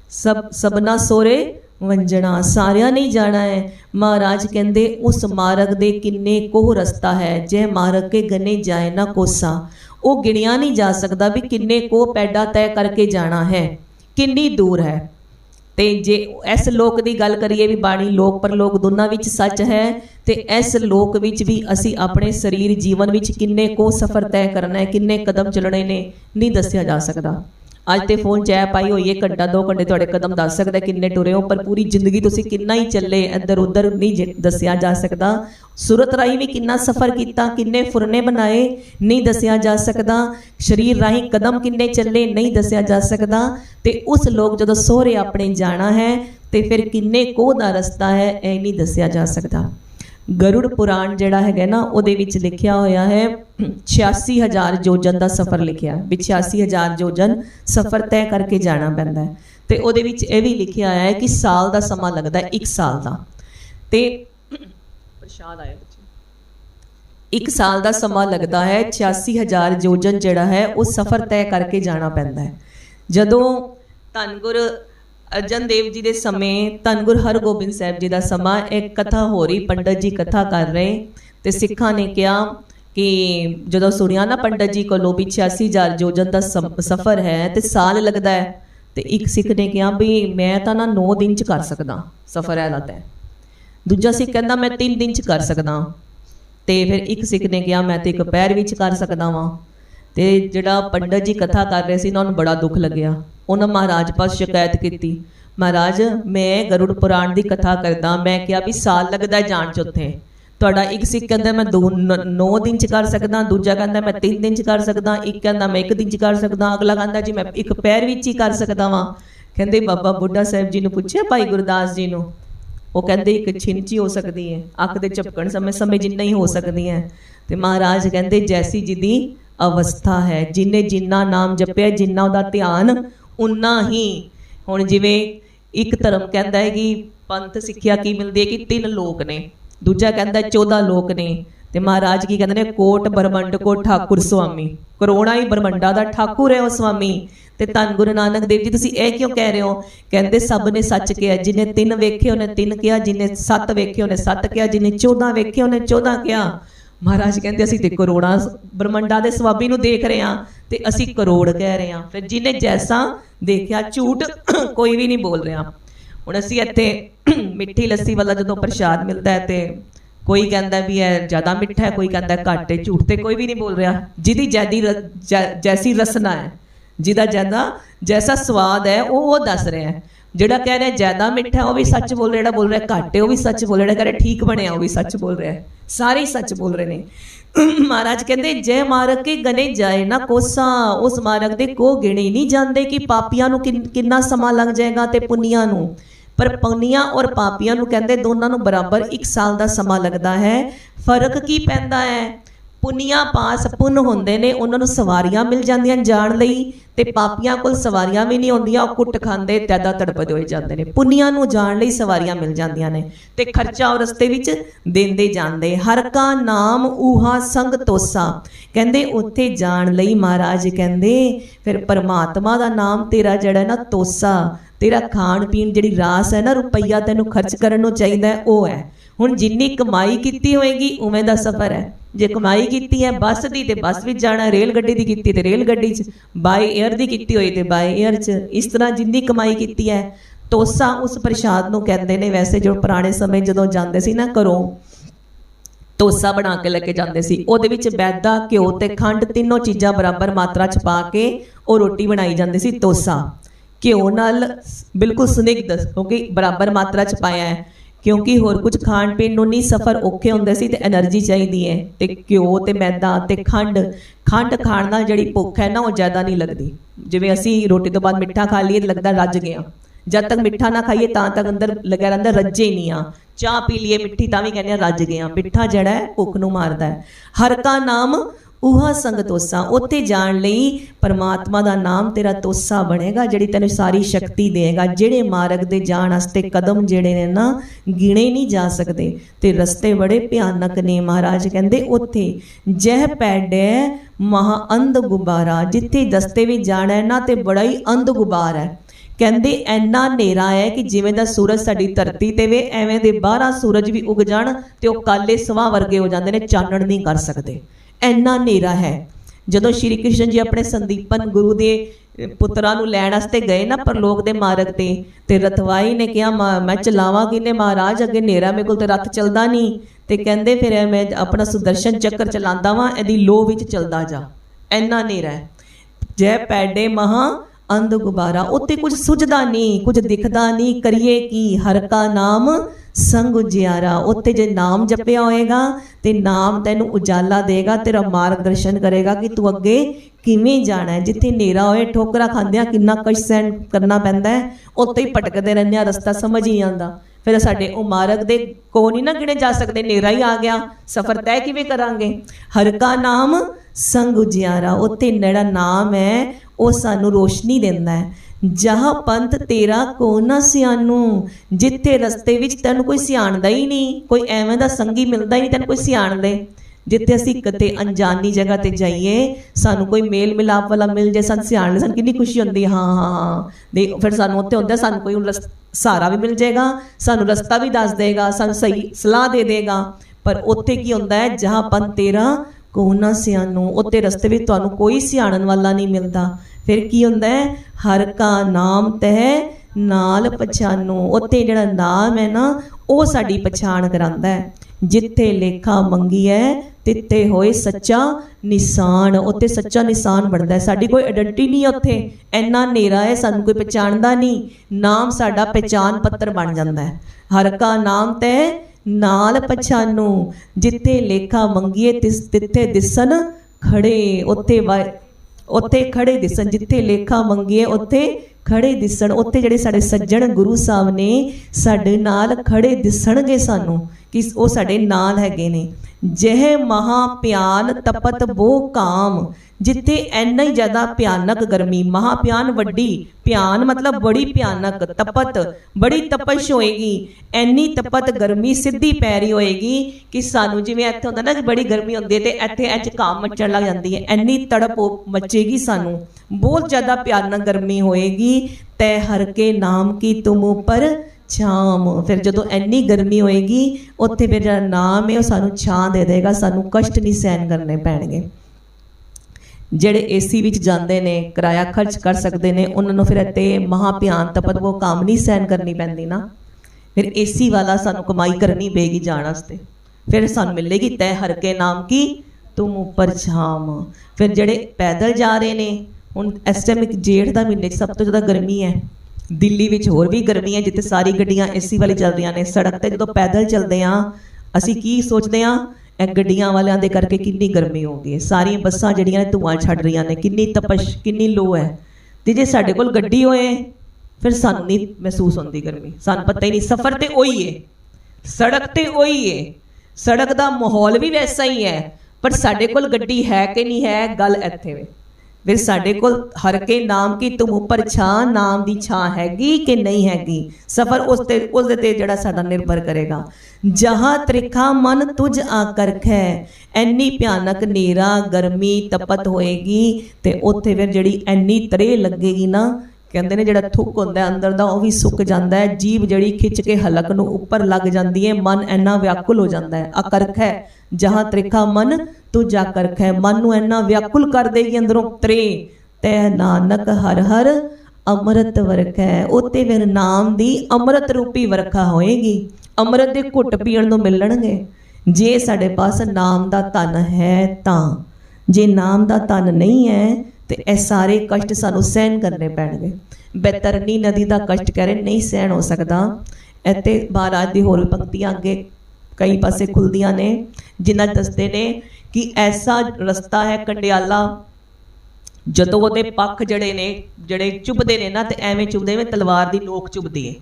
ਸਭ ਸਭਨਾ ਸੋਰੇ ਵੰਜਣਾ। ਸਾਰਿਆਂ ਨੇ ਜਾਣਾ ਹੈ। ਮਹਾਰਾਜ ਕਹਿੰਦੇ, ਉਸ ਮਾਰਗ ਦੇ ਕਿੰਨੇ ਕੋਹ ਰਸਤਾ ਹੈ। ਜੇ ਮਾਰਗ ਕੇ ਗਨੇ ਜਾਏ ਨਾ ਕੋਸਾ। ਉਹ ਗਿਣਿਆ ਨਹੀਂ ਜਾ ਸਕਦਾ ਵੀ ਕਿੰਨੇ ਕੋਹ ਪੈਡਾ ਤੈਅ ਕਰਕੇ ਜਾਣਾ ਹੈ। ਕਿੰਨੀ ਦੂਰ ਹੈ? ਤੇ ਜੇ ਇਸ ਲੋਕ ਦੀ ਗੱਲ ਕਰੀਏ ਵੀ ਬਾਣੀ ਲੋਕ ਪਰਲੋਕ ਦੋਨਾਂ ਵਿੱਚ ਸੱਚ ਹੈ ਤੇ ਇਸ ਲੋਕ ਵਿੱਚ ਵੀ ਅਸੀਂ ਆਪਣੇ ਸਰੀਰ ਜੀਵਨ ਵਿੱਚ ਕਿੰਨੇ ਕੋ ਸਫ਼ਰ ਤੈਅ ਕਰਨਾ ਹੈ, ਕਿੰਨੇ ਕਦਮ ਚੱਲਣੇ ਨੇ, ਨਹੀਂ ਦੱਸਿਆ ਜਾ ਸਕਦਾ। ਅੱਜ ਤੇ ਫੋਨ 'ਚ ਐਪ ਆਈ ਹੋਈ ਹੈ, ਘੰਟਾ, ਦੋ ਘੰਟੇ ਤੁਹਾਡੇ ਕਦਮ ਦੱਸ ਸਕਦਾ ਕਿੰਨੇ ਟੁਰੇ ਹੋ, ਪਰ ਪੂਰੀ ਜ਼ਿੰਦਗੀ ਤੁਸੀਂ ਕਿੰਨਾ ਹੀ ਚੱਲੇ ਇੱਧਰ ਉੱਧਰ ਨਹੀਂ ਜ- ਦੱਸਿਆ ਜਾ ਸਕਦਾ। ਸੁਰਤ ਰਾਹੀਂ ਵੀ ਕਿੰਨਾ ਸਫ਼ਰ ਕੀਤਾ, ਕਿੰਨੇ ਫੁਰਨੇ ਬਣਾਏ, ਨਹੀਂ ਦੱਸਿਆ ਜਾ ਸਕਦਾ। ਸਰੀਰ ਰਾਹੀਂ ਕਦਮ ਕਿੰਨੇ ਚੱਲੇ, ਨਹੀਂ ਦੱਸਿਆ ਜਾ ਸਕਦਾ। ਤੇ ਉਸ ਲੋਕ ਜਦੋਂ ਸਹੁਰੇ ਆਪਣੇ ਜਾਣਾ ਹੈ, ਤੇ ਫਿਰ ਕਿੰਨੇ ਕੋਹ ਦਾ ਰਸਤਾ ਹੈ, ਇਹ ਨਹੀਂ ਦੱਸਿਆ ਜਾ ਸਕਦਾ। ਗਰੁੜ ਪੁਰਾਣ ਜਿਹੜਾ ਹੈਗਾ ਨਾ ਉਹਦੇ ਵਿੱਚ ਲਿਖਿਆ ਹੋਇਆ ਹੈ 86000 ਜੋਜਨ ਦਾ ਸਫ਼ਰ ਲਿਖਿਆ। ਵੀ 86000 ਜੋਜਨ ਸਫ਼ਰ ਤੈਅ ਕਰਕੇ ਜਾਣਾ ਪੈਂਦਾ ਹੈ। ਤੇ ਉਹਦੇ ਵਿੱਚ ਇਹ ਵੀ ਲਿਖਿਆ ਹੋਇਆ ਹੈ ਕਿ ਸਾਲ ਦਾ ਸਮਾਂ ਲੱਗਦਾ ਹੈ 1 ਸਾਲ ਦਾ। ਤੇ ਪ੍ਰਸ਼ਾਦ ਆਇਆ ਬੱਚੇ ਇੱਕ ਸਾਲ ਦਾ ਸਮਾਂ ਲੱਗਦਾ ਹੈ 86000 ਜੋਜਨ ਜਿਹੜਾ ਹੈ ਉਹ ਸਫ਼ਰ ਤੈਅ ਕਰਕੇ ਜਾਣਾ ਪੈਂਦਾ ਹੈ। ਜਦੋਂ ਧੰਨ ਗੁਰ ਅਰਜਨ ਦੇਵ ਜੀ ਦੇ ਸਮੇਂ ਧੰਨ ਗੁਰ ਹਰਗੋਬਿੰਦ ਸਾਹਿਬ ਜੀ ਦਾ ਸਮਾਂ ਇੱਕ ਕਥਾ ਹੋ ਰਹੀ, ਪੰਡਤ ਜੀ ਕਥਾ ਕਰ ਰਹੇ। ਤੇ ਸਿੱਖਾਂ ਨੇ ਕਿਹਾ ਕਿ ਜਦੋਂ ਸੁਣਿਆ ਨਾ ਪੰਡਤ ਜੀ ਕੋਲੋਂ ਵੀ 86000 ਜੋਜਨ ਦਾ ਸਫ਼ਰ ਹੈ ਤੇ ਸਾਲ ਲੱਗਦਾ ਹੈ, ਤੇ ਇੱਕ ਸਿੱਖ ਨੇ ਕਿਹਾ ਵੀ ਮੈਂ ਤਾਂ ਨਾ 9 ਦਿਨ ਚ ਕਰ ਸਕਦਾ, ਸਫ਼ਰ ਹੈ ਲੱਗਦਾ ਦੂਜਾ ਸਿੱਖ ਕਹਿੰਦਾ, ਮੈਂ 3 ਦਿਨ ਚ ਕਰ ਸਕਦਾ। ਤੇ ਫਿਰ ਇੱਕ ਸਿੱਖ ਨੇ ਕਿਹਾ, ਮੈਂ ਤੇ ਇੱਕ ਪੈਰ ਵਿੱਚ ਕਰ ਸਕਦਾ ਵਾਂ। ਤੇ ਜਿਹੜਾ ਪੰਡਤ ਜੀ ਕਥਾ ਕਰ ਰਹੇ ਸੀ ਉਹਨਾਂ ਨੂੰ ਬੜਾ ਦੁੱਖ ਲੱਗਿਆ। ਉਹਨਾਂ ਮਹਾਰਾਜ ਪਾਸ ਸ਼ਿਕਾਇਤ ਕੀਤੀ। ਮਹਾਰਾਜ, ਮੈਂ ਗਰੁੜ ਪੁਰਾਣ ਦੀ ਕਥਾ ਕਰਦਾ, ਮੈਂ ਕਿਹਾ ਵੀ ਸਾਲ ਲੱਗਦਾ ਜਾਣ ਚ ਉੱਥੇ। ਤੁਹਾਡਾ ਇੱਕ ਸਿੱਖ ਕਹਿੰਦਾ, ਮੈਂ 9 ਦਿਨ ਚ ਕਰ ਸਕਦਾ, ਦੂਜਾ ਕਹਿੰਦਾ, ਮੈਂ 3 ਦਿਨ ਚ ਕਰ ਸਕਦਾ, ਇੱਕ ਕਹਿੰਦਾ, ਮੈਂ 1 ਦਿਨ ਚ ਕਰ ਸਕਦਾ, ਅਗਲਾ ਕਹਿੰਦਾ, ਜੀ, ਮੈਂ ਇੱਕ ਪੈਰ ਵਿੱਚ ਹੀ ਕਰ ਸਕਦਾ ਵਾਂ। ਕਹਿੰਦੇ, ਬਾਬਾ ਬੁੱਢਾ ਸਾਹਿਬ ਜੀ ਨੂੰ ਪੁੱਛਿਆ ਭਾਈ ਗੁਰਦਾਸ ਜੀ ਨੂੰ। ਉਹ ਕਹਿੰਦੇ, ਇੱਕ ਛਿੰਚੀ ਹੋ ਸਕਦੀ ਹੈ। ਅੱਖ ਦੇ ਝਪਕਣ ਸਮੇਂ ਸਮੇਂ ਜਿੰਨਾ ਹੀ ਹੋ ਸਕਦੀ ਹੈ। ਤੇ ਮਹਾਰਾਜ ਕਹਿੰਦੇ, ਜੈਸੀ ਜਿਹਦੀ ਅਵਸਥਾ ਹੈ, ਜਿਨੇ ਜਿੰਨਾ ਨਾਮ ਜਪਿਆ, ਜਿੰਨਾ ਉਹਦਾ ਧਿਆਨ ਉਨਾ ਹੀ। ਹੁਣ ਜਿਵੇਂ ਇੱਕ ਧਰਮ ਕਹਿੰਦਾ ਹੈ ਕਿ ਪੰਥ ਸਿੱਖਿਆ ਕੀ ਮਿਲਦੀ ਹੈ ਕਿ ਤਿੰਨ ਲੋਕ ਨੇ। ਦੂਜਾ ਕਹਿੰਦਾ 14 ਲੋਕ ਨੇ। ਤੇ ਮਹਾਰਾਜ ਕੀ ਕਹਿੰਦੇ ਨੇ, ਕੋਟ ਬ੍ਰਹਮੰਡ ਕੋ ਠਾਕੁਰ ਸੁਆਮੀ ਕਰੋਨਾ ਹੀ ਬ੍ਰਹਮੰਡਾ ਦਾ ਠਾਕੁਰ ਹੈ ਉਹ ਸੁਆਮੀ ਤੇ ਧੰਨ ਗੁਰੂ ਨਾਨਕ ਦੇਵ ਜੀ, ਤੁਸੀਂ ਇਹ ਕਿਉਂ ਕਹਿ ਰਹੇ ਹੋ? ਕਹਿੰਦੇ ਸਭ ਨੇ ਸੱਚ ਕਿਹਾ, ਜਿਨੇ ਤਿੰਨ ਵੇਖੇ, ਉਹਨੇ ਤਿੰਨ ਕਿਹਾ, ਜਿਨੇ ਸੱਤ ਵੇਖੇ, ਉਹਨੇ ਸੱਤ ਕਿਹਾ, ਜਿਨੇ 14 ਵੇਖੇ, ਉਹਨੇ 14 ਕਿਹਾ। ਮਹਾਰਾਜ ਕਹਿੰਦੇ ਅਸੀਂ ਤੇ ਕਰੋੜਾਂ ਬ੍ਰਹਮੰਡਾਂ ਦੇ ਸਵਾਬੀ ਨੂੰ ਦੇਖ ਰਹੇ ਹਾਂ ਤੇ ਅਸੀਂ ਕਰੋੜ ਕਹਿ ਰਹੇ ਹਾਂ। ਫਿਰ ਜਿਨੇ ਜੈਸਾ ਦੇਖਿਆ, ਝੂਠ [coughs] ਕੋਈ ਵੀ ਨਹੀਂ ਬੋਲ ਰਿਹਾ। ਹੁਣ ਅਸੀਂ ਇੱਥੇ [coughs] ਮਿੱਠੀ ਲੱਸੀ ਵਾਲਾ ਜਦੋਂ ਪ੍ਰਸ਼ਾਦ ਮਿਲਦਾ ਹੈ ਤੇ ਕੋਈ ਕਹਿੰਦਾ ਵੀ ਇਹ ਜ਼ਿਆਦਾ ਮਿੱਠਾ ਹੈ, ਕੋਈ ਕਹਿੰਦਾ ਘੱਟ ਹੈ, ਝੂਠ ਤੇ ਕੋਈ ਵੀ ਨਹੀਂ ਬੋਲ ਰਿਹਾ। ਜਿਹਦੀ ਜੈਦੀ ਜੈਸੀ ਰਸਨਾ ਹੈ, ਜਿਹਦਾ ਜ਼ਿਆਦਾ ਜੈਸਾ ਸਵਾਦ ਹੈ, ਉਹ ਉਹ ਦੱਸ ਰਿਹਾ ਹੈ। ਜਿਹੜਾ ਕਹਿ ਰਿਹਾ ਜ਼ਿਆਦਾ ਮਿੱਠਾ ਉਹ ਵੀ ਸੱਚ ਬੋਲ ਰਿਹਾ ਜਿਹੜਾ ਬੋਲ ਰਿਹਾ ਘੱਟ ਹੈ ਉਹ ਵੀ ਸੱਚ ਬੋਲ ਰਿਹਾ ਰਿਹਾ ਠੀਕ ਬਣਿਆ ਉਹ ਵੀ ਸੱਚ ਬੋਲ ਰਿਹਾ। ਸਾਰੇ ਸੱਚ ਬੋਲ ਰਹੇ ਨੇ। ਮਹਾਰਾਜ ਕਹਿੰਦੇ ਜੈ ਮਾਰਗ ਕੇ ਗਨੇ ਜਾਏ ਨਾ ਕੋਸਾ ਉਸ ਮਾਰਗ ਦੇ ਕੋ ਗਿਣੇ। ਨਹੀਂ ਜਾਂਦੇ ਕਿ ਪਾਪੀਆਂ ਨੂੰ ਕਿੰਨ- ਕਿੰਨਾ ਸਮਾਂ ਲੱਗ ਜਾਏਗਾ ਤੇ ਪੁੰਨੀਆਂ ਨੂੰ। ਪਰ ਪੁੰਨੀਆਂ ਔਰ ਪਾਪੀਆਂ ਨੂੰ ਕਹਿੰਦੇ ਦੋਨਾਂ ਨੂੰ ਬਰਾਬਰ 1 ਸਾਲ ਦਾ ਸਮਾਂ ਲੱਗਦਾ ਹੈ। ਫ਼ਰਕ ਕੀ ਪੈਂਦਾ ਹੈ? ਪੁੰਨੀਆਂ ਪਾਸ ਪੁੰਨ ਹੁੰਦੇ ਨੇ, ਉਹਨਾਂ ਨੂੰ ਸਵਾਰੀਆਂ ਮਿਲ ਜਾਂਦੀਆਂ ਜਾਣ ਲਈ ਤੇ ਪਾਪੀਆਂ ਕੋਲ ਸਵਾਰੀਆਂ ਵੀ ਨਹੀਂ ਹੁੰਦੀਆਂ ਉਹ ਕੁੱਟ ਖਾਂਦੇ ਤਿਆਦਾ ਤੜਪਦੇ ਹੋਏ ਜਾਂਦੇ ਨੇ। ਪੁੰਨੀਆਂ ਨੂੰ ਜਾਣ ਲਈ ਸਵਾਰੀਆਂ ਮਿਲ ਜਾਂਦੀਆਂ ਨੇ ਤੇ ਖਰਚਾ ਉਹ ਰਸਤੇ ਵਿੱਚ ਦਿੰਦੇ ਜਾਂਦੇ। ਹਰ ਕਾ ਨਾਮ ਊਹਾ ਸੰਗ ਤੋਸਾ। ਕਹਿੰਦੇ, ਉੱਥੇ ਜਾਣ ਲਈ ਮਹਾਰਾਜ ਕਹਿੰਦੇ, ਫਿਰ ਪਰਮਾਤਮਾ ਦਾ ਨਾਮ ਤੇਰਾ ਜਿਹੜਾ ਨਾ ਤੋਸਾ, ਤੇਰਾ ਖਾਣ ਪੀਣ ਜਿਹੜੀ ਰਾਸ ਹੈ ਨਾ, ਰੁਪਈਆ ਤੈਨੂੰ ਖਰਚ ਕਰਨ ਨੂੰ ਚਾਹੀਦਾ ਉਹ ਹੈ। ਹੁਣ ਜਿੰਨੀ ਕਮਾਈ ਕੀਤੀ ਹੋਏਗੀ, ਉਵੇਂ ਦਾ ਸਫ਼ਰ ਹੈ। ਜੇ ਕਮਾਈ ਕੀਤੀ ਹੈ ਬੱਸ ਦੀ ਤੇ ਬੱਸ ਵਿੱਚ ਜਾਣਾ, ਰੇਲ ਗੱਡੀ ਦੀ ਕੀਤੀ ਤੇ ਰੇਲ ਗੱਡੀ 'ਚ ਬਾਈ 에ਅਰ ਦੀ ਕੀਤੀ ਹੋਈ ਤੇ ਬਾਈ 에ਅਰ 'ਚ, ਇਸ ਤਰ੍ਹਾਂ ਜਿੰਨੀ ਕਮਾਈ ਕੀਤੀ ਹੈ, ਤੋਸਾ ਉਸ ਪ੍ਰਸ਼ਾਦ ਨੂੰ ਕਹਿੰਦੇ ਨੇ, ਵੈਸੇ ਜੋ ਪੁਰਾਣੇ ਸਮੇਂ ਜਦੋਂ ਜਾਂਦੇ ਸੀ ਨਾ ਘਰੋਂ, ਤੋਸਾ ਬਣਾ ਕੇ ਲੈ ਕੇ ਜਾਂਦੇ ਸੀ। ਉਹਦੇ ਵਿੱਚ ਬੈਦਾ, ਘਿਓ ਤੇ ਖੰਡ ਤਿੰਨੋਂ ਚੀਜ਼ਾਂ ਬਰਾਬਰ ਮਾਤਰਾ 'ਚ ਪਾ ਕੇ ਉਹ ਰੋਟੀ ਬਣਾਈ ਜਾਂਦੀ ਸੀ ਤੋਸਾ। ਘਿਓ ਨਾਲ ਬਿਲਕੁਲ ਸੁਨਿਗਧ, ਕਿਉਂਕਿ ਬਰਾਬਰ ਮਾਤਰਾ 'ਚ ਪਾਇਆ ਹੈ। ਕਿਉਂਕਿ ਹੋਰ ਕੁਝ ਖਾਣ ਪੀਣ ਨੂੰ ਨਹੀਂ ਸਫਰ ਔਖੇ ਹੁੰਦੇ ਸੀ ਤੇ એનર્ਜੀ ਚਾਹੀਦੀ ਹੈ ਤੇ ਘਿਓ ਤੇ ਮੈਦਾ ਤੇ ਖੰਡ ਖੰਡ ਖਾਣ ਨਾਲ ਜਿਹੜੀ ਭੁੱਖ ਹੈ ਨਾ ਉਹ ਜ਼ਿਆਦਾ ਨਹੀਂ ਲੱਗਦੀ। ਜਿਵੇਂ ਅਸੀਂ ਰੋਟੀ ਤੋਂ ਬਾਅਦ ਮਿੱਠਾ ਖਾ ਲਈਏ ਤੇ ਲੱਗਦਾ ਰੱਜ ਗਿਆ। ਜਦ ਤੱਕ ਮਿੱਠਾ ਨਾ ਖਾਈਏ ਤਾਂ ਤੱਕ ਅੰਦਰ ਲੱਗਿਆ ਰਹਿੰਦਾ ਰੱਜੇ ਨਹੀਂ ਆ। ਚਾਹ ਪੀ ਲਈਏ ਮਿੱਠੀ ਤਾਂ ਵੀ ਕਹਿੰਦੇ ਰੱਜ ਗਏ ਆ ਮਿੱਠਾ ਜਿਹੜਾ ਹੈ ਭੁੱਖ ਨੂੰ ਮਾਰਦਾ ਹੈ। ਹਰ ਕਾ ਨਾਮ ਉਹਾ ਸੰਗ ਤੋਸਾ, ਉੱਥੇ ਜਾਣ ਲਈ ਪਰਮਾਤਮਾ ਦਾ ਨਾਮ ਤੇਰਾ ਤੋਸਾ ਬਣੇਗਾ, ਜਿਹੜੀ ਤੈਨੂੰ ਸਾਰੀ ਸ਼ਕਤੀ ਦੇਵੇਗਾ। ਜਿਹੜੇ ਮਾਰਗ ਦੇ ਜਾਣ ਵਾਸਤੇ ਕਦਮ ਜਿਹੜੇ ਨੇ ਨਾ, ਗਿਣੇ ਨਹੀਂ ਜਾ ਸਕਦੇ। ਤੇ ਰਸਤੇ ਬੜੇ ਭਿਆਨਕ ਨੇ ਮਹਾਰਾਜ ਕਹਿੰਦੇ, ਉੱਥੇ ਜਹ ਪੈਡੈ ਮਹਾ ਅੰਧ ਗੁਬਾਰਾ, ਜਿੱਥੇ ਦਸਤੇ ਵੀ ਜਾਣਾ ਨਾ, ਤੇ ਬੜਾ ਹੀ ਅੰਧ ਗੁਬਾਰ ਹੈ। ਕਹਿੰਦੇ ਐਨਾ ਹਨੇਰਾ ਹੈ ਕਿ ਜਿਵੇਂ ਦਾ ਸੂਰਜ ਸਾਡੀ ਧਰਤੀ ਤੇ ਵੇ, ਐਵੇਂ ਦੇ 12 ਸੂਰਜ ਵੀ ਉਗ ਜਾਣ ਤੇ ਉਹ ਕਾਲੇ ਸਵਾ ਵਰਗੇ ਹੋ ਜਾਂਦੇ ਨੇ, ਚਾਨਣ ਨਹੀਂ ਕਰ ਸਕਦੇ। ਐਨਾ ਹਨੇਰਾ ਹੈ। ਜਦੋਂ ਸ਼੍ਰੀ ਕ੍ਰਿਸ਼ਨ ਜੀ ਆਪਣੇ ਸੰਦੀਪਨ ਗੁਰੂ ਦੇ ਪੁੱਤਰਾਂ ਨੂੰ ਲੈਣ ਵਾਸਤੇ ਗਏ ਨਾ ਪਰਲੋਕ ਦੇ ਮਾਰਗ ਤੇ ਤੇ ਰਥਵਾਈ ਨੇ ਕਿਹਾ, ਮੈਂ ਚਲਾਵਾਂ ਕਿਨੇ ਮਹਾਰਾਜ, ਅੱਗੇ ਹਨੇਰਾ ਮੇਰੇ ਕੋਲ ਤੇ ਰਥ ਚਲਦਾ ਨਹੀਂ। ਤੇ ਕਹਿੰਦੇ ਫਿਰ ਮੈਂ ਆਪਣਾ ਸੁਦਰਸ਼ਨ ਚੱਕਰ ਚਲਾਉਂਦਾ ਵਾਂ, ਇਹਦੀ ਲੋ ਵਿੱਚ ਚੱਲਦਾ ਜਾ। ਐਨਾ ਹਨੇਰਾ ਜੈ ਪੈਡੇ ਮਹਾ ਅੰਧ ਗੁਬਾਰਾ ਉੱਤੇ ਕੁਝ ਸੁਝਦਾ ਨਹੀਂ, ਕੁਝ ਦਿਖਦਾ ਨਹੀਂ, ਕਰੀਏ ਕੀ ਹਰ ਕਾ ਨਾਮ? ਸੰਗ ਉਜਿਆਰਾ ਉੱਤੇ ਜੇ ਨਾਮ ਜਪਿਆ ਹੋਏਗਾ ਤੇ ਨਾਮ ਤੈਨੂੰ ਉਜਾਲਾ ਦੇਗਾ, ਤੇਰਾ ਮਾਰਗਦਰਸ਼ਨ ਕਰੇਗਾ ਕਿ ਤੂੰ ਅੱਗੇ ਕਿਵੇਂ ਜਾਣਾ ਜਿੱਥੇ ਹਨੇਰਾ ਹੋਏ, ਠੋਕਰਾ ਖਾਂਦਿਆਂ ਕਿੰਨਾ ਕਸ਼ਟ ਸਹਿਣ ਕਰਨਾ ਪੈਂਦਾ ਹੈ ਉੱਤੇ ਹੀ ਭਟਕਦੇ ਰਹਿੰਦੇ ਆ ਰਸਤਾ ਸਮਝ ਹੀ ਨਹੀਂ ਆਉਂਦਾ। ਫਿਰ ਸਾਡੇ ਉਹ ਮਾਰਗ ਦੇ ਕੋ ਨਹੀਂ ਨਾ ਗਿਣੇ ਜਾ ਸਕਦੇ, ਹਨੇਰਾ ਹੀ ਆ ਗਿਆ, ਸਫ਼ਰ ਤੈਅ ਕਿਵੇਂ ਕਰਾਂਗੇ? ਹਰ ਕਾ ਨਾਮ ਸੰਗ ਉਜਿਆਰਾ ਉੱਤੇ ਜਿਹੜਾ ਨਾਮ ਹੈ, ਉਹ ਸਾਨੂੰ ਰੋਸ਼ਨੀ ਦਿੰਦਾ ਹੈ। ਜਹਾਂ ਪੰਥ ਤੇਰਾ ਕੋ ਨਾ ਸਿਆਨੂ ਜਿੱਥੇ ਰਸਤੇ ਵਿੱਚ ਤੈਨੂੰ ਕੋਈ ਸਿਆਣਦਾ ਹੀ ਨਹੀਂ ਕੋਈ ਐਵੇਂ ਦਾ ਸੰਗੀ ਮਿਲਦਾ ਹੀ ਨਹੀਂ ਤੈਨੂੰ ਕੋਈ ਸਿਆਣ ਜਿੱਥੇ ਅਸੀਂ ਕਿਤੇ ਅਣਜਾਣੀ ਜਗ੍ਹਾ ਤੇ ਜਾਈਏ ਸਾਨੂੰ ਕੋਈ ਮੇਲ ਮਿਲਾਪ ਵਾਲਾ ਮਿਲ ਜੇ ਸਾਨੂੰ ਸਿਆਣ ਲੈ ਸਾਨੂੰ ਕਿੰਨੀ ਖੁਸ਼ੀ ਹੁੰਦੀ ਹੈ, ਹਾਂ ਹਾਂ ਹਾਂ। ਦੇ ਫਿਰ ਸਾਨੂੰ ਉੱਥੇ ਹੁੰਦਾ ਸਾਨੂੰ ਕੋਈ ਸਹਾਰਾ ਵੀ ਮਿਲ ਜਾਏਗਾ ਸਾਨੂੰ ਰਸਤਾ ਵੀ ਦੱਸ ਦੇਗਾ ਸਾਨੂੰ ਸਹੀ ਸਲਾਹ ਦੇ ਦੇਗਾ। ਪਰ ਉੱਥੇ ਕੀ ਹੁੰਦਾ ਹੈ ਜਹਾਂ ਪੰਥ ਤੇਰਾ ਕੋ ਨਾ ਸਿਆਨੂ ਉੱਤੇ ਰਸਤੇ ਵਿੱਚ ਤੁਹਾਨੂੰ ਕੋਈ ਸਿਆਣਨ ਵਾਲਾ ਨਹੀਂ ਮਿਲਦਾ। ਫਿਰ ਕੀ ਹੁੰਦਾ ਹੈ? ਹਰ ਕਾ ਨਾਮ ਤਹਿ ਨਾਲ ਪਛਾਨੂ। ਉੱਤੇ ਜਿਹੜਾ ਨਾਮ ਹੈ ਨਾ, ਉਹ ਸਾਡੀ ਪਛਾਣ ਕਰਾਂਦਾ ਹੈ। ਜਿੱਥੇ ਲੇਖਾ ਮੰਗੀ ਹੈ, ਤਿੱਥੇ ਹੋਏ ਸੱਚਾ ਨਿਸ਼ਾਨ। ਉੱਤੇ ਸੱਚਾ ਨਿਸ਼ਾਨ ਬਣਦਾ ਹੈ। ਸਾਡੀ ਕੋਈ ਆਇਡੈਂਟੀ ਨਹੀਂ ਹੈ ਉੱਥੇ। ਇੰਨਾ ਹਨੇਰਾ ਹੈ, ਸਾਨੂੰ ਕੋਈ ਪਛਾਣਦਾ ਨਹੀਂ। ਨਾਮ ਸਾਡਾ ਪਛਾਣ ਪੱਤਰ ਬਣ ਜਾਂਦਾ ਹੈ। ਹਰ ਕਾ ਨਾਮ ਤੇ ਨਾਲ ਪਛਾਨੂ, ਜਿੱਥੇ ਲੇਖਾ ਮੰਗੀਏ ਤਿਸ, ਤਿੱਥੇ ਦਿਸਣ ਖੜੇ ਉੱਥੇ ਵਾ- ਖੜੇ ਦਿਸਣ, ਜਿੱਥੇ ਲੇਖਾ ਮੰਗੀਏ ਉੱਥੇ ਖੜੇ ਦਿਸਣ, ਉੱਥੇ ਜਿਹੜੇ ਸਾਡੇ ਸੱਜਣ ਗੁਰੂ ਸਾਹਿਬ ਨੇ ਸਾਡੇ ਨਾਲ ਖੜੇ ਦਿਸਣਗੇ ਸਾਨੂੰ, ਕਿ ਉਹ ਸਾਡੇ ਨਾਲ ਹੈਗੇ ਨੇ। ਜਹ ਮਹਾ ਪਿਆਨ ਤਪਤ ਬੋ ਕਾਮ ਜਿੱਥੇ ਐਨਾ ਹੀ ਜ਼ਿਆਦਾ ਭਿਆਨਕ ਗਰਮੀ ਮਹਾ ਵੱਡੀ, ਭਿਆਨ ਮਤਲਬ ਬੜੀ ਭਿਆਨਕ ਤਪਤ, ਬੜੀ ਤਪਸ਼ ਹੋਏਗੀ ਐਨੀ ਤਪਤ ਗਰਮੀ ਸਿੱਧੀ ਪੈ ਰਹੀ ਹੋਏਗੀ ਕਿ ਸਾਨੂੰ ਜਿਵੇਂ ਇੱਥੇ ਹੁੰਦਾ ਨਾ ਬੜੀ ਗਰਮੀ ਹੁੰਦੀ ਹੈ ਤੇ ਇੱਥੇ ਐ ਜ਼ੁਕਾਮ ਮੱਚਣ ਲੱਗ ਜਾਂਦੀ ਹੈ ਐਨੀ ਤੜਪ ਹੋ- ਸਾਨੂੰ। ਬਹੁਤ ਜ਼ਿਆਦਾ ਭਿਆਨਕ ਗਰਮੀ ਹੋਏਗੀ, ਤੈ ਹਰ ਕੇ ਨਾਮ ਕੀ ਤੁਮ ਉੱਪਰ ਛਾਮ। ਫਿਰ ਜਦੋਂ ਐਨੀ ਗਰਮੀ ਹੋਏਗੀ, ਉੱਥੇ ਫਿਰ ਜਿਹੜਾ ਨਾਮ ਹੈ ਉਹ ਸਾਨੂੰ ਛਾਂ ਦੇ ਦੇਗਾ, ਸਾਨੂੰ ਕਸ਼ਟ ਨਹੀਂ ਸਹਿਣ ਕਰਨੇ ਪੈਣਗੇ। ਜਿਹੜੇ ਏਸੀ ਵਿੱਚ ਜਾਂਦੇ ਨੇ, ਕਿਰਾਇਆ ਖਰਚ ਕਰ ਸਕਦੇ ਨੇ, ਉਹਨਾਂ ਨੂੰ ਫਿਰ ਇੱਥੇ ਮਹਾ ਭਿਆਨ ਤਪਤ ਉਹ ਕੰਮ ਨਹੀਂ ਸਹਿਨ ਕਰਨੀ ਪੈਂਦੀ ਨਾ। ਫਿਰ ਏਸੀ ਵਾਲਾ ਸਾਨੂੰ ਕਮਾਈ ਕਰਨੀ ਪਏਗੀ ਜਾਣ ਵਾਸਤੇ। ਫਿਰ ਸਾਨੂੰ ਮਿਲੇਗੀ ਤੈ ਹਰ ਕੇ ਨਾਮ ਕੀ? ਤੁਮ ਉੱਪਰ ਛਾਮ। ਫਿਰ ਜਿਹੜੇ ਪੈਦਲ ਜਾ ਰਹੇ ਨੇ, ਹੁਣ ਇਸ ਟਾਈਮ ਇੱਕ ਜੇਠ ਦਾ ਮਹੀਨੇ 'ਚ ਸਭ ਤੋਂ ਜ਼ਿਆਦਾ ਗਰਮੀ ਹੈ। ਦਿੱਲੀ ਵਿੱਚ ਹੋਰ ਵੀ ਗਰਮੀ ਹੈ, ਜਿੱਥੇ ਸਾਰੀ ਗੱਡੀਆਂ ਏਸੀ ਵਾਲੀ ਚੱਲਦੀਆਂ ਨੇ, ਸੜਕ ਤੇ ਜਦੋਂ ਪੈਦਲ ਚੱਲਦੇ ਆ ਅਸੀਂ ਕੀ ਸੋਚਦੇ ਆ ਇਹ ਗੱਡੀਆਂ ਵਾਲਿਆਂ ਦੇ ਕਰਕੇ ਕਿੰਨੀ ਗਰਮੀ ਹੋ ਗਈ ਹੈ। ਸਾਰੀਆਂ ਬੱਸਾਂ ਜਿਹੜੀਆਂ ਨੇ ਧੂਆਂ ਛੱਡ ਰਹੀਆਂ ਨੇ, ਕਿੰਨੀ ਤਪਸ਼, ਕਿੰਨੀ ਲੋ ਹੈ। ਤੇ ਜੇ ਸਾਡੇ ਕੋਲ ਗੱਡੀ ਹੋਏ, ਫਿਰ ਸਾਨੂੰ ਨਹੀਂ ਮਹਿਸੂਸ ਹੁੰਦੀ ਗਰਮੀ। ਸਾਨੂੰ ਪਤਾ ਹੀ ਨਹੀਂ, ਸਫ਼ਰ ਤੇ ਉਹੀ ਏ ਸੜਕ ਤੇ ਉਹੀ ਏ ਸੜਕ ਦਾ ਮਾਹੌਲ ਵੀ ਵੈਸਾ ਹੀ ਹੈ। ਪਰ ਸਾਡੇ ਕੋਲ ਗੱਡੀ ਹੈ ਕਿ ਨਹੀਂ ਹੈ, ਗੱਲ ਇੱਥੇ ਵੇ। ਫਿਰ ਸਾਡੇ ਕੋਲ ਹਰ ਕੇ ਨਾਮ ਕੀ ਤੁਮ ਉੱਪਰ ਛਾਂ, ਨਾਮ ਦੀ ਛਾਂ ਹੈਗੀ ਕਿ ਨਹੀਂ ਹੈਗੀ? ਸਫਰ ਉਸ ਤੇ, ਉਸ ਦੇ ਤੇ ਜਿਹੜਾ ਸਾਡਾ ਨਿਰਭਰ ਕਰੇਗਾ। ਜਹਾਂ ਤ੍ਰਿਖਾ ਮਨ ਤੁਝ ਹੈ ਐਨੀ ਭਿਆਨਕ ਨੇਰਾ ਗਰਮੀ ਤਪਤ ਹੋਏਗੀ ਤੇ ਉੱਥੇ ਫਿਰ ਜਿਹੜੀ ਐਨੀ ਤਰੇ ਲੱਗੇਗੀ ਨਾ ਕਹਿੰਦੇ ਨੇ ਜਿਹੜਾ ਥੁੱਕ ਹੁੰਦਾ ਅੰਦਰ ਦਾ, ਉਹ ਵੀ ਸੁੱਕ ਜਾਂਦਾ ਹੈ। ਜੀਭ ਜਿਹੜੀ ਖਿੱਚ ਕੇ ਹਲਕ ਨੂੰ ਉੱਪਰ ਲੱਗ ਜਾਂਦੀ ਹੈ, ਮਨ ਇੰਨਾ ਵਿਆਕੁਲ ਹੋ ਜਾਂਦਾ ਹੈ। ਅਕਰਖ ਹੈ, ਜਹਾਂ ਤ੍ਰਿਖਾ ਮਨ ਤੂੰ ਜਾ ਕਰਖ ਹੈ। ਮਨ ਨੂੰ ਇੰਨਾ ਵਿਆਕੁਲ ਕਰ ਦੇਗੀ ਅੰਦਰੋਂ ਤਰੇ। ਤੈ ਨਾਨਕ ਹਰ ਹਰ ਅੰਮ੍ਰਿਤ ਵਰਖਾ। ਹੈ ਉਤੇ ਫਿਰ ਨਾਮ ਦੀ ਅੰਮ੍ਰਿਤ ਰੂਪੀ ਵਰਖਾ ਹੋਏਗੀ। ਅੰਮ੍ਰਿਤ ਦੇ ਘੁੱਟ ਪੀਣ ਨੂੰ ਮਿਲਣਗੇ। ਜੇ ਸਾਡੇ ਪਾਸ ਨਾਮ ਦਾ ਧਨ ਹੈ ਤਾਂ। ਜੇ ਨਾਮ ਦਾ ਧਨ ਨਹੀਂ ਹੈ ਤੇ ਇਹ ਸਾਰੇ ਕਸ਼ਟ ਸਾਨੂੰ ਸਹਿਣ ਕਰਨੇ ਪੈਣਗੇ। ਬੇਤਰਨੀ ਨਦੀ ਦਾ ਕਸ਼ਟ ਕਹ ਰਹੇ, ਨਹੀਂ ਸਹਿਣ ਹੋ ਸਕਦਾ। ਇੱਥੇ ਮਹਾਰਾਜ ਦੀ ਹੋਰ ਪੰਕਤੀਆਂ ਅੱਗੇ ਕਈ ਪਾਸੇ ਖੁੱਲਦੀਆਂ ਨੇ, ਜਿਨ੍ਹਾਂ ਦੱਸਦੇ ਨੇ ਕਿ ਐਸਾ ਰਸਤਾ ਹੈ ਕੰਡਿਆਲਾ, ਜਦੋਂ ਉਹਦੇ ਪੱਖ ਜਿਹੜੇ ਨੇ, ਜਿਹੜੇ ਚੁੱਭਦੇ ਨੇ ਨਾ, ਤੇ ਐਵੇਂ ਚੁੱਭਦੇ ਨੇ, ਤਲਵਾਰ ਦੀ ਨੋਕ ਚੁੱਭਦੀ ਹੈ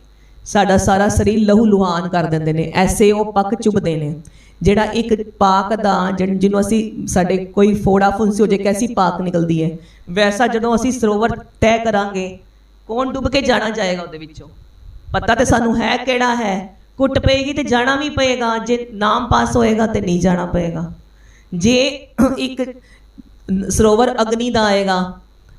ਸਾਡਾ ਸਾਰਾ ਸਰੀਰ ਲਹੂ ਲੁਹਾਨ ਕਰ ਦਿੰਦੇ ਨੇ, ਐਸੇ ਉਹ ਪੱਕ ਚੁਭਦੇ ਨੇ, ਜਿਹੜਾ ਇੱਕ ਪਾਕ ਦਾ ਜਿਹਨੂੰ ਅਸੀਂ ਸਾਡੇ ਕੋਈ ਫੋੜਾ ਫੁੰਸੀ ਹੋ ਜੇ ਕੈਸੀ ਪਾਕ ਨਿਕਲਦੀ ਹੈ, ਵੈਸਾ ਜਦੋਂ ਅਸੀਂ ਸਰੋਵਰ ਤੈਅ ਕਰਾਂਗੇ, ਕੌਣ ਡੁੱਬ ਕੇ ਜਾਣਾ ਜਾਏਗਾ ਉਹਦੇ ਵਿੱਚੋਂ? ਪਤਾ ਤੇ ਸਾਨੂੰ ਹੈ ਕਿਹੜਾ ਹੈ, ਕੁੱਟ ਪਏਗੀ ਤੇ ਜਾਣਾ ਵੀ ਪਏਗਾ, ਜੇ ਨਾਮ ਪਾਸ ਹੋਏਗਾ ਤੇ ਨਹੀਂ ਜਾਣਾ ਪਏਗਾ। ਜੇ ਇੱਕ ਸਰੋਵਰ ਅਗਨੀ ਦਾ ਆਏਗਾ,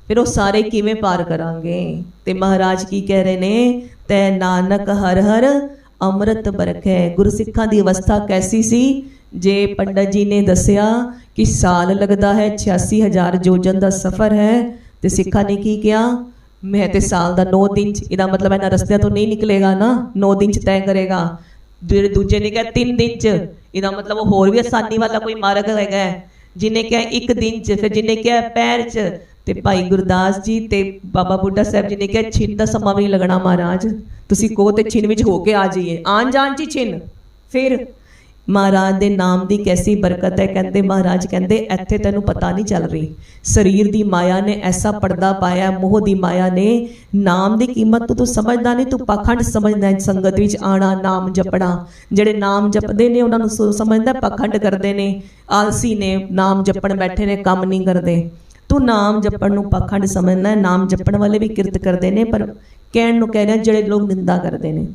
ਫਿਰ ਉਹ ਸਾਰੇ ਕਿਵੇਂ ਪਾਰ ਕਰਾਂਗੇ? ਤੇ ਮਹਾਰਾਜ ਕੀ ਕਹਿ ਰਹੇ ਨੇ ਤੈ ਨਾਨਕ ਹਰ ਹਰ ਅੰਮ੍ਰਿਤ ਬਰਖੈ ਗੁਰਸਿੱਖਾਂ ਦੀ ਅਵਸਥਾ ਕੈਸੀ ਸੀ? ਜੇ ਪੰਡਤ ਜੀ ਨੇ ਦੱਸਿਆ ਕਿ ਸਾਲ ਲੱਗਦਾ ਹੈ 86000 ਜੋਜਨ ਦਾ ਸਫ਼ਰ ਹੈ, ਤੇ ਸਿੱਖਾਂ ਨੇ ਕੀ ਕਿਹਾ? ਮੈਂ ਤੇ ਸਾਲ ਦਾ 9 ਦਿਨ ਚ, ਇਹਦਾ ਮਤਲਬ ਇਹਨਾਂ ਰਸਤਿਆਂ ਤੋਂ ਨਹੀਂ ਨਿਕਲੇਗਾ ਨਾ 9 ਦਿਨ ਚ ਤੈਅ ਕਰੇਗਾ। ਜਿਹੜੇ ਦੂਜੇ ਨੇ ਕਿਹਾ 3 ਦਿਨ ਚ, ਇਹਦਾ ਮਤਲਬ ਉਹ ਹੋਰ ਵੀ ਆਸਾਨੀ ਵਾਲਾ ਕੋਈ ਮਾਰਗ ਹੈਗਾ ਹੈ। ਜਿਹਨੇ ਕਿਹਾ ਇੱਕ ਦਿਨ ਚ, ਫਿਰ ਜਿਹਨੇ ਕਿਹਾ ਪੈਰ ਚ ਤੇ ਭਾਈ ਗੁਰਦਾਸ ਜੀ ਤੇ ਬਾਬਾ ਬੁੱਢਾ ਸਾਹਿਬ ਜੀ ਨੇ ਕਿਹਾ, ਛਿੰਨ ਦਾ ਸਮਾਂ ਵੀ ਨਹੀਂ ਲੱਗਣਾ ਮਹਾਰਾਜ। ਤੁਸੀਂ ਕਹੋ ਤੇ ਛਿੰਨ ਵਿੱਚ ਹੋ ਕੇ ਆ ਜਾਈਏ। ਆਣ ਜਾਣ ਚ ਛਿੰਨ। ਫਿਰ ਮਹਾਰਾਜ ਦੇ ਨਾਮ ਦੀ ਕੈਸੀ ਬਰਕਤ ਹੈ? ਕਹਿੰਦੇ, ਮਹਾਰਾਜ ਕਹਿੰਦੇ, ਇੱਥੇ ਤੈਨੂੰ ਪਤਾ ਨਹੀਂ ਚੱਲ ਰਹੀ। ਸਰੀਰ ਦੀ ਮਾਇਆ ਨੇ ਐਸਾ ਪਰਦਾ ਪਾਇਆ, ਮੋਹ ਦੀ ਮਾਇਆ ਨੇ ਨਾਮ ਦੀ ਕੀਮਤ ਤੂੰ ਸਮਝਦਾ ਨਹੀਂ ਤੂੰ ਪਾਖੰਡ ਸਮਝਦਾ ਹੈ ਸੰਗਤ ਵਿੱਚ ਆਣਾ, ਨਾਮ ਜਪਣਾ। ਜਿਹੜੇ ਨਾਮ ਜਪਦੇ ਨੇ, ਉਹਨਾਂ ਨੂੰ ਸਮਝਦਾ ਪਾਖੰਡ ਕਰਦੇ ਨੇ। ਆਲਸੀ ਨੇ ਨਾਮ ਜਪਣ ਬੈਠੇ ਨੇ, ਕੰਮ ਨਹੀਂ ਕਰਦੇ। ਤੂੰ ਨਾਮ ਜਪਣ ਨੂੰ ਪਾਖੰਡ ਸਮਝਦਾ ਹੈ, ਨਾਮ ਜਪਣ ਵਾਲੇ ਵੀ ਕਿਰਤ ਕਰਦੇ ਨੇ, ਪਰ ਕਹਿਣ ਨੂੰ ਕਹਿ ਰਿਹਾ, ਜਿਹੜੇ ਲੋਕ ਨਿੰਦਾ ਕਰਦੇ ਨੇ।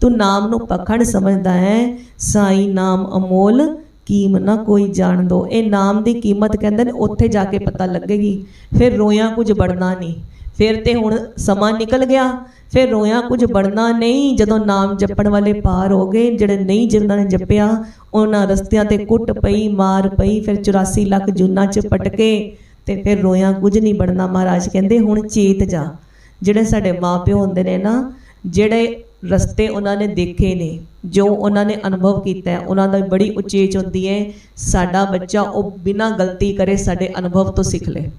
ਤੂੰ ਨਾਮ ਨੂੰ ਪਖੰਡ ਸਮਝਦਾ ਹੈ, ਸਾਈ ਨਾਮ ਅਮੋਲ, ਕੀਮ ਨਾ ਕੋਈ ਜਾਣ ਦੋ। ਇਹ ਨਾਮ ਦੀ ਕੀਮਤ ਕਹਿੰਦੇ ਨੇ, ਉੱਥੇ ਜਾ ਕੇ ਪਤਾ ਲੱਗੇਗੀ। ਫਿਰ ਰੋਇਆ ਕੁਝ ਬੜਨਾ ਨਹੀਂ। ਫਿਰ ਤੇ ਹੁਣ ਸਮਾਂ ਨਿਕਲ ਗਿਆ। ਫਿਰ ਰੋਇਆ ਕੁਝ ਬੜਨਾ ਨਹੀਂ। ਜਦੋਂ ਨਾਮ ਜਪਣ ਵਾਲੇ ਪਾਰ ਹੋ ਗਏ, ਜਿਹੜੇ ਨਹੀਂ ਜਿਨ੍ਹਾਂ ਨੇ ਜਪਿਆ, ਉਹਨਾਂ ਰਸਤਿਆਂ ਤੇ ਕੁੱਟ ਪਈ, ਮਾਰ ਪਈ, ਫਿਰ 84 ਲੱਖ ਜੁਨਾ ਚ ਪਟਕੇ। ਤੇ ਫਿਰ ਰੋਇਆ ਕੁਝ ਨਹੀਂ ਬਣਨਾ ਮਹਾਰਾਜ ਕਹਿੰਦੇ, ਹੁਣ ਚੇਤ ਜਾ। ਜਿਹੜੇ ਸਾਡੇ ਮਾਪਿਓ ਹੁੰਦੇ ਨੇ ਨਾ, ਜਿਹੜੇ ਰਸਤੇ ਉਹਨਾਂ ਨੇ ਦੇਖੇ ਨੇ, ਜੋ ਉਹਨਾਂ ਨੇ ਅਨੁਭਵ ਕੀਤਾ ਹੈ, ਉਹਨਾਂ ਦਾ ਬੜੀ ਉਚੇਚ ਹੁੰਦੀ ਹੈ, ਸਾਡਾ ਬੱਚਾ ਉਹ ਬਿਨਾਂ ਗਲਤੀ ਕਰੇ ਸਾਡੇ ਅਨੁਭਵ ਤੋਂ ਸਿੱਖ ਲੇ।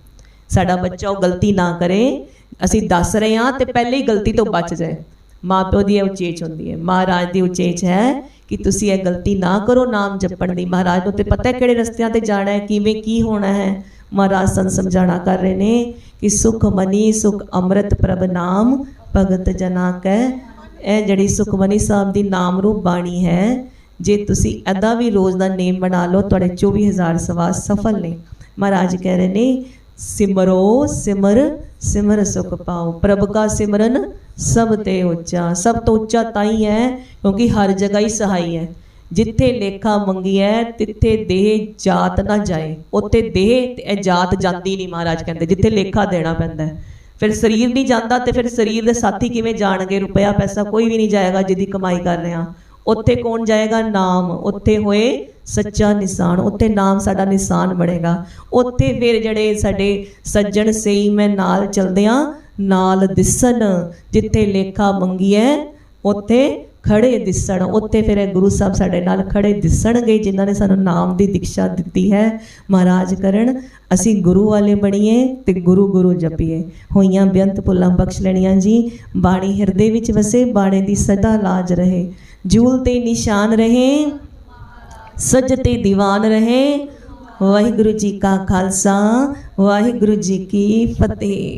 ਸਾਡਾ ਬੱਚਾ ਉਹ ਗਲਤੀ ਨਾ ਕਰੇ, ਅਸੀਂ ਦੱਸ ਰਹੇ ਹਾਂ ਤੇ ਪਹਿਲੇ ਹੀ ਗਲਤੀ ਤੋਂ ਬਚ ਜਾਏ। ਮਾਪਿਓ ਦੀ ਇਹ ਉਚੇਚ ਹੁੰਦੀ ਹੈ। ਮਹਾਰਾਜ ਦੀ ਉਚੇਚ ਹੈ ਕਿ ਤੁਸੀਂ ਇਹ ਗਲਤੀ ਨਾ ਕਰੋ, ਨਾਮ ਜਪਣ ਦੀ। ਮਹਾਰਾਜ ਨੂੰ ਤੇ ਪਤਾ ਹੈ ਕਿਹੜੇ ਰਸਤਿਆਂ ਤੇ ਜਾਣਾ ਹੈ, ਕਿਵੇਂ ਕੀ ਹੋਣਾ ਹੈ। ਮਹਾਰਾਜ ਸੰਤ ਸਮਝਾਣਾ ਕਰ ਰਹੇ ਨੇ ਕਿ ਸੁਖ ਮਨੀ ਸੁਖ ਅੰਮ੍ਰਿਤ ਪ੍ਰਭ ਨਾਮ ਭਗਤ ਜਨਾ ਕੈ। ਇਹ ਜਿਹੜੀ ਸੁਖਮਨੀ ਸਾਹਿਬ ਦੀ ਨਾਮ ਰੂਪ ਬਾਣੀ ਹੈ, ਜੇ ਤੁਸੀਂ ਐਦਾ ਵੀ ਰੋਜ਼ ਦਾ ਨੇਮ ਬਣਾ ਲਓ, ਤੁਹਾਡੇ 24000 ਸਵਾਸ ਸਫਲ ਨੇ। ਮਹਾਰਾਜ ਕਹਿ ਰਹੇ ਨੇ, ਸਿਮਰੋ ਸਿਮਰ ਸਿਮਰ ਸੁਖ ਪਾਓ। ਪ੍ਰਭ ਕਾ ਸਿਮਰਨ ਸਭ ਤੇ ਉੱਚਾ, ਸਭ ਤੋਂ ਉੱਚਾ ਤਾਂ ਹੀ ਹੈ, ਕਿਉਂਕਿ ਹਰ ਜਗ੍ਹਾ ਹੀ ਸਹਾਈ ਹੈ। ਜਿੱਥੇ ਲੇਖਾ ਮੰਗੀਐ, ਤਿੱਥੇ ਦੇਹ ਜਾਤ ਨਾ ਜਾਏ। ਉੱਥੇ ਦੇਹ ਤੇ ਇਹ ਜਾਤ ਜਾਂਦੀ ਨਹੀਂ ਮਹਾਰਾਜ ਕਹਿੰਦੇ, ਜਿੱਥੇ ਲੇਖਾ ਦੇਣਾ ਪੈਂਦਾ ਫਿਰ ਸਰੀਰ ਨਹੀਂ ਜਾਂਦਾ ਤੇ ਫਿਰ ਸਰੀਰ ਦੇ ਸਾਥੀ ਕਿਵੇਂ ਜਾਣਗੇ? ਰੁਪਇਆ ਪੈਸਾ ਕੋਈ ਵੀ ਨਹੀਂ ਜਾਏਗਾ ਜਿਹਦੀ ਕਮਾਈ ਕਰ ਰਹੇ। ਹਾਂ ਉੱਥੇ ਕੌਣ ਜਾਏਗਾ? ਨਾਮ। ਉੱਥੇ ਹੋਏ ਸੱਚਾ ਨਿਸ਼ਾਨ। ਉੱਥੇ ਨਾਮ ਸਾਡਾ ਨਿਸ਼ਾਨ ਬਣੇਗਾ। ਉੱਥੇ ਫਿਰ ਜਿਹੜੇ ਸਾਡੇ ਸੱਜਣ ਸਹੀ ਮੈਂ ਨਾਲ ਚਲਦਿਆਂ ਨਾਲ ਦਿਸਣ। ਜਿੱਥੇ ਲੇਖਾ ਮੰਗੀਐ, ਉੱਥੇ ਖੜੇ ਦਿਸਣ, ਉੱਥੇ ਫਿਰ ਇਹ ਗੁਰੂ ਸਾਹਿਬ ਸਾਡੇ ਨਾਲ ਖੜੇ ਦਿਸਣਗੇ, ਜਿਨ੍ਹਾਂ ਨੇ ਸਾਨੂੰ ਨਾਮ ਦੀ ਦੀਕਸ਼ਾ ਦਿੱਤੀ ਹੈ। ਮਹਾਰਾਜ ਕਰਨ, ਅਸੀਂ ਗੁਰੂ ਵਾਲੇ ਬਣੀਏ ਤੇ ਗੁਰੂ ਗੁਰੂ ਜਪੀਏ। ਹੋਈਆਂ ਬੇਅੰਤ ਭੁੱਲਾਂ ਬਖਸ਼ ਲੈਣੀਆਂ ਜੀ। ਬਾਣੀ ਹਿਰਦੇ ਵਿੱਚ ਵਸੇ, ਬਾਣੇ ਦੀ ਸਦਾ ਲਾਜ ਰਹੇ। ਜੂਲ ਤੇ ਨਿਸ਼ਾਨ ਰਹੇ, ਸੱਜ ਤੇ ਦੀਵਾਨ ਰਹੇ। ਵਾਹਿਗੁਰੂ ਜੀ ਕਾ ਖਾਲਸਾ, ਵਾਹਿਗੁਰੂ ਜੀ ਕੀ ਫਤਿਹ।